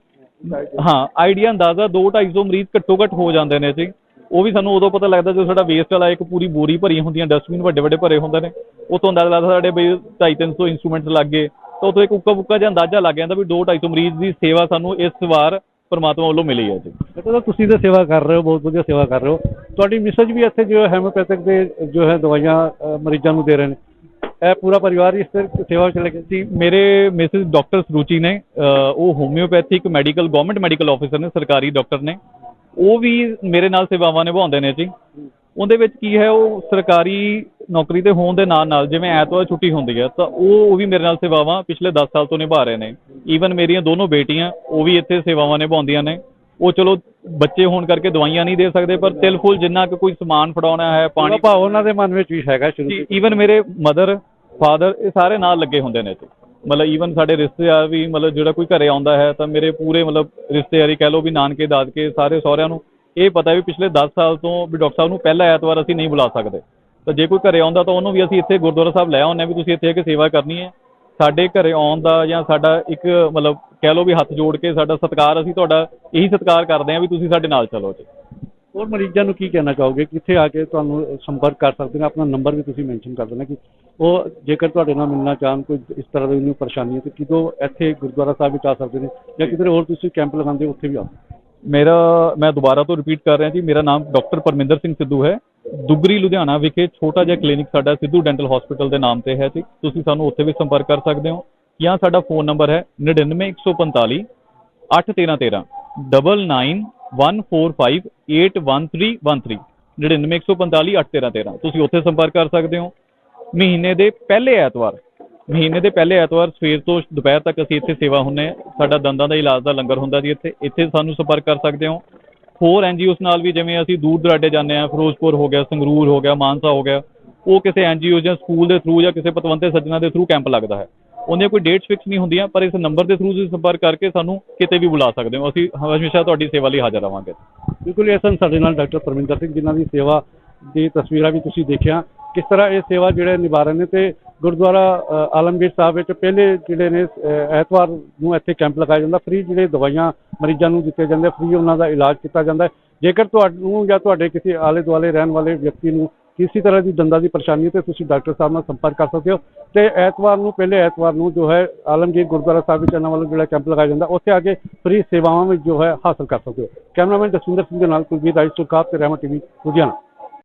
ਹਾਂ ਆਈਡੀਆ ਅੰਦਾਜ਼ਾ 2-250 ਮਰੀਜ਼ ਘੱਟੋ ਘੱਟ ਹੋ ਜਾਂਦੇ ਨੇ ਜੀ ਉਹ ਵੀ ਸਾਨੂੰ ਉਦੋਂ ਪਤਾ ਲੱਗਦਾ ਜਦੋਂ ਸਾਡਾ ਵੇਸਟ ਵਾਲਾ ਇੱਕ ਪੂਰੀ ਬੋਰੀ ਭਰੀ ਹੁੰਦੀਆਂ ਡਸਟਬਿਨ ਵੱਡੇ ਵੱਡੇ ਭਰੇ ਹੁੰਦੇ ਨੇ। ਉਤੋਂ ਅੰਦਾਜ਼ਾ ਲੱਗਦਾ ਸਾਡੇ ਬਈ 250 ਇਨਸਟਰੂਮੈਂਟਸ ਲੱਗ ਗਏ। ਤਾਂ ਉਤੋਂ ਇੱਕ ਉੱਕਾ ਬੁੱਕਾ ਜਿਹਾ ਅੰਦਾਜ਼ਾ ਲੱਗ ਜਾਂਦਾ ਵੀ 2-250 ਮਰੀਜ਼ ਦੀ ਸੇਵਾ ਸਾਨੂੰ ਇਸ ਵਾਰ ਪਰਮਾਤਮਾ ਵੱਲੋਂ ਮਿਲੀ ਹੈ ਜੀ। ਡਾਕਟਰ ਤੁਸੀਂ ਤਾਂ ਸੇਵਾ ਕਰ ਰਹੇ ਹੋ, ਬਹੁਤ ਵਧੀਆ ਸੇਵਾ ਕਰ ਰਹੇ ਹੋ। ਤੁਹਾਡੀ ਮਿਸਜ ਵੀ ਇੱਥੇ ਜੋ ਹੈਮੋਪੈਥਿਕ ਦੇ ਜੋ ਹੈ ਦਵਾਈਆਂ ਮਰੀਜ਼ਾਂ ਨੂੰ ਦੇ ਰਹੇ ਨੇ। ਇਹ ਪੂਰਾ ਪਰਿਵਾਰ ਇਸ ਸੇਵਾ ਵਿੱਚ ਲੱਗੇ ਜੀ ਮੇਰੇ ਮਿਸਿਸ ਡਾਕਟਰ ਸਰੂਚੀ ਨੇ ਉਹ homeopathic medical government medical officer ਨੇ ਸਰਕਾਰੀ ਡਾਕਟਰ ਨੇ। ਉਹ ਵੀ ਮੇਰੇ ਨਾਲ ਸੇਵਾਵਾਂ ਨਿਭਾਉਂਦੇ ਨੇ ਜੀ। ਉਹਦੇ ਵਿੱਚ ਕੀ ਹੈ ਉਹ ਸਰਕਾਰੀ ਨੌਕਰੀ ਤੇ ਹੋਣ ਦੇ ਨਾਲ ਨਾਲ ਜਿਵੇਂ ਐਤਵਾਰ ਛੁੱਟੀ ਹੁੰਦੀ ਹੈ ਤਾਂ ਉਹ ਉਹ ਵੀ ਮੇਰੇ ਨਾਲ ਸੇਵਾਵਾਂ ਪਿਛਲੇ 10 ਸਾਲ ਤੋਂ ਨਿਭਾ ਰਹੇ ਨੇ। ਈਵਨ ਮੇਰੀਆਂ ਦੋਨੋਂ ਬੇਟੀਆਂ ਉਹ ਵੀ ਇੱਥੇ ਸੇਵਾਵਾਂ ਨਿਭਾਉਂਦੀਆਂ ਨੇ। ਉਹ ਚਲੋ ਬੱਚੇ ਹੋਣ ਕਰਕੇ ਦਵਾਈਆਂ ਨਹੀਂ ਦੇ ਸਕਦੇ ਪਰ ਤਿਲ ਫੁੱਲ ਜਿੰਨਾ ਕੁ ਕੋਈ ਸਮਾਨ ਫੜਾਉਣਾ ਹੈ ਪਾਣੀ ਪਾਣੀ ਭਾਵ ਉਹਨਾਂ ਦੇ ਮਨ ਵਿੱਚ ਵੀ ਹੈਗਾ ਸ਼ੁਰੂ ਤੋਂ। ਈਵਨ ਮੇਰੇ ਮਦਰ ਫਾਦਰ ਇਹ ਸਾਰੇ ਨਾਲ ਲੱਗੇ ਹੁੰਦੇ ਨੇ ਇੱਥੇ। ਮਤਲਬ ਈਵਨ ਸਾਡੇ ਰਿਸ਼ਤੇਦਾਰ ਵੀ, ਮਤਲਬ ਜਿਹੜਾ ਕੋਈ ਘਰੇ ਆਉਂਦਾ ਹੈ, ਤਾਂ ਮੇਰੇ ਪੂਰੇ ਮਤਲਬ ਰਿਸ਼ਤੇਦਾਰੀ ਕਹਿ ਲਓ ਵੀ ਨਾਨਕੇ, ਦਾਦਕੇ, ਸਾਰੇ ਸਹੁਰਿਆਂ ਨੂੰ ਇਹ ਪਤਾ ਵੀ ਪਿਛਲੇ 10 ਸਾਲ ਤੋਂ ਵੀ ਡਾਕਟਰ ਸਾਹਿਬ ਨੂੰ ਪਹਿਲਾ ਐਤਵਾਰ ਅਸੀਂ ਨਹੀਂ ਬੁਲਾ ਸਕਦੇ। ਤਾਂ ਜੇ ਕੋਈ ਘਰੇ ਆਉਂਦਾ ਤਾਂ ਉਹਨੂੰ ਵੀ ਅਸੀਂ ਇੱਥੇ ਗੁਰਦੁਆਰਾ ਸਾਹਿਬ ਲੈ ਆਉਂਦੇ ਹਾਂ ਵੀ ਤੁਸੀਂ ਇੱਥੇ ਆ ਕੇ ਸੇਵਾ ਕਰਨੀ ਹੈ। ਸਾਡੇ ਘਰੇ ਆਉਣ ਦਾ ਜਾਂ ਸਾਡਾ ਇੱਕ ਮਤਲਬ ਕਹਿ ਲਓ ਵੀ ਹੱਥ ਜੋੜ ਕੇ ਸਾਡਾ ਸਤਿਕਾਰ ਅਸੀਂ ਤੁਹਾਡਾ ਇਹੀ ਸਤਿਕਾਰ ਕਰਦੇ ਹਾਂ ਵੀ ਤੁਸੀਂ ਸਾਡੇ ਨਾਲ ਚਲੋ ਜੀ। ਹੋਰ ਮਰੀਜ਼ਾਂ ਨੂੰ ਕੀ ਕਹਿਣਾ ਚਾਹੋਗੇ? ਕਿੱਥੇ ਆ ਕੇ ਤੁਹਾਨੂੰ ਸੰਪਰਕ ਕਰ ਸਕਦੇ ਨੇ? ਆਪਣਾ ਨੰਬਰ ਵੀ ਤੁਸੀਂ ਮੈਂਸ਼ਨ ਕਰ ਦੇਣਾ ਕਿ ਉਹ ਜੇਕਰ ਤੁਹਾਡੇ ਨਾਲ ਮਿਲਣਾ ਚਾਹਣ, ਕੋਈ ਇਸ ਤਰ੍ਹਾਂ ਦੀ ਉਹਨੂੰ ਪਰੇਸ਼ਾਨੀ ਹੈ, ਤੇ ਕਿਦੋਂ ਇੱਥੇ ਗੁਰਦੁਆਰਾ ਸਾਹਿਬ ਵਿੱਚ ਆ ਸਕਦੇ ਨੇ ਜਾਂ ਕਿਧਰੇ ਹੋਰ ਤੁਸੀਂ ਕੈਂਪ ਲਗਾਉਂਦੇ ਹੋ, ਉੱਥੇ ਵੀ ਆਓ ਮੇਰਾ, ਮੈਂ ਦੁਬਾਰਾ ਤੋਂ ਰਿਪੀਟ ਕਰ ਰਿਹਾ ਜੀ, ਮੇਰਾ ਨਾਮ ਡਾਕਟਰ ਪਰਮਿੰਦਰ ਸਿੰਘ ਸਿੱਧੂ ਹੈ। ਦੁਗਰੀ ਲੁਧਿਆਣਾ ਵਿਖੇ ਛੋਟਾ ਜਿਹਾ ਕਲੀਨਿਕ ਸਾਡਾ ਸਿੱਧੂ ਡੈਂਟਲ ਹਸਪੀਟਲ ਦੇ ਨਾਮ ਤੇ ਹੈ ਜੀ। ਤੁਸੀਂ ਸਾਨੂੰ ਉੱਥੇ ਵੀ ਸੰਪਰਕ ਕਰ ਸਕਦੇ ਹੋ। ਜਾਂ ਸਾਡਾ ਫੋਨ ਨੰਬਰ ਹੈ 99145 81313 9914581313 99145 81313 ਤੁਸੀਂ ਉੱਥੇ ਸੰਪਰਕ ਕਰ ਸਕਦੇ ਹੋ। ਮਹੀਨੇ ਦੇ ਪਹਿਲੇ ਐਤਵਾਰ, ਮਹੀਨੇ ਦੇ ਪਹਿਲੇ ਐਤਵਾਰ ਸਵੇਰ ਤੋਂ ਦੁਪਹਿਰ ਤੱਕ ਅਸੀਂ ਇੱਥੇ ਸੇਵਾ ਹੁੰਨੇ ਆ ਸਾਡਾ ਦੰਦਾਂ ਦਾ ਇਲਾਜ ਦਾ ਲੰਗਰ ਹੁੰਦਾ ਜੀ ਇੱਥੇ। ਇੱਥੇ ਸਾਨੂੰ ਸੰਪਰਕ ਕਰ ਸਕਦੇ ਹੋ। ਹੋਰ ਐਨਜੀਓਸ ਨਾਲ ਵੀ ਜਿਵੇਂ ਅਸੀਂ ਦੂਰ ਦਰਾਡੇ ਜਾਂਦੇ ਆ ਫਿਰੋਜ਼ਪੁਰ ਹੋ ਗਿਆ, ਸੰਗਰੂਰ ਹੋ ਗਿਆ, ਮਾਨਸਾ ਹੋ ਗਿਆ, ਉਹ ਕਿਸੇ ਐਨਜੀਓ ਜਾਂ ਸਕੂਲ ਦੇ ਥਰੂ ਜਾਂ ਕਿਸੇ ਪਤਵੰਤੇ ਸੱਜਣਾ ਦੇ ਥਰੂ ਕੈਂਪ ਲੱਗਦਾ ਹੈ। ਉਹਦੀਆਂ ਕੋਈ ਡੇਟਸ ਫਿਕਸ ਨਹੀਂ ਹੁੰਦੀਆਂ, ਪਰ ਇਸ ਨੰਬਰ ਦੇ ਥਰੂ ਤੁਸੀਂ ਸੰਪਰਕ ਕਰਕੇ ਸਾਨੂੰ ਕਿਤੇ ਵੀ ਬੁਲਾ ਸਕਦੇ ਹੋ। ਅਸੀਂ ਹਮੇਸ਼ਾ ਤੁਹਾਡੀ ਸੇਵਾ ਲਈ ਹਾਜ਼ਰ ਰਵਾਂਗੇ। ਬਿਲਕੁਲ ਇਹ ਸਨ ਸਾਡੇ ਨਾਲ ਡਾਕਟਰ ਪਰਮਿੰਦਰ ਸਿੰਘ, ਜਿਨ੍ਹਾਂ ਦੀ ਸੇਵਾ ਦੀ ਤਸਵੀਰਾਂ ਵੀ ਤੁਸੀਂ ਦੇਖਿਆ। ਕਿਸ ਤਰ੍ਹਾਂ ਇਹ ਸੇਵਾ ਜਿਹੜੇ ਨਿਭਾ ਰਹੇ ਨੇ ਤੇ ਗੁਰਦੁਆਰਾ ਆਲਮਗੀਰ ਸਾਹਿਬ ਵਿੱਚ ਪਹਿਲੇ ਜਿਹੜੇ ਨੇ ਐਤਵਾਰ ਨੂੰ ਇੱਥੇ ਕੈਂਪ ਲਗਾਇਆ ਜਾਂਦਾ। ਫ੍ਰੀ ਜਿਹੜੇ ਦਵਾਈਆਂ ਮਰੀਜ਼ਾਂ ਨੂੰ ਦਿੱਤੇ ਜਾਂਦੇ ਫ੍ਰੀ ਉਹਨਾਂ ਦਾ ਇਲਾਜ ਕੀਤਾ ਜਾਂਦਾ। ਜੇਕਰ ਤੁਹਾਨੂੰ ਜਾਂ ਤੁਹਾਡੇ ਕਿਸੇ ਆਲੇ ਦੁਆਲੇ ਰਹਿਣ ਵਾਲੇ ਵਿਅਕਤੀ ਨੂੰ ਕਿਸੇ ਤਰ੍ਹਾਂ ਦੀ ਦੰਦਾਂ ਦੀ ਪਰੇਸ਼ਾਨੀ ਹੈ, ਤੇ ਤੁਸੀਂ ਡਾਕਟਰ ਸਾਹਿਬ ਨਾਲ ਸੰਪਰਕ ਕਰ ਸਕਦੇ ਹੋ। ਤੇ ਐਤਵਾਰ ਨੂੰ, ਪਹਿਲੇ ਐਤਵਾਰ ਨੂੰ ਜੋ ਹੈ ਆਲਮਗੀਰ ਗੁਰਦੁਆਰਾ ਸਾਹਿਬ ਵਿੱਚ ਇਹਨਾਂ ਵੱਲੋਂ ਜਿਹੜਾ ਕੈਂਪ ਲਗਾਇਆ ਜਾਂਦਾ, ਉੱਥੇ ਆ ਕੇ ਫ੍ਰੀ ਸੇਵਾਵਾਂ ਵੀ ਜੋ ਹੈ ਹਾਸਲ ਕਰ ਸਕਦੇ ਹੋ। ਕੈਮਰਾਮੈਨ ਜਸਵਿੰਦਰ ਸਿੰਘ ਦੇ ਨਾਲ ਕੁਲਵੀਰ ਰਾਜ ਸੁਰਖਾਬ ਤੇ ਰਹਿਮਤ ਟੀਵੀ ਲੁਧਿਆਣਾ।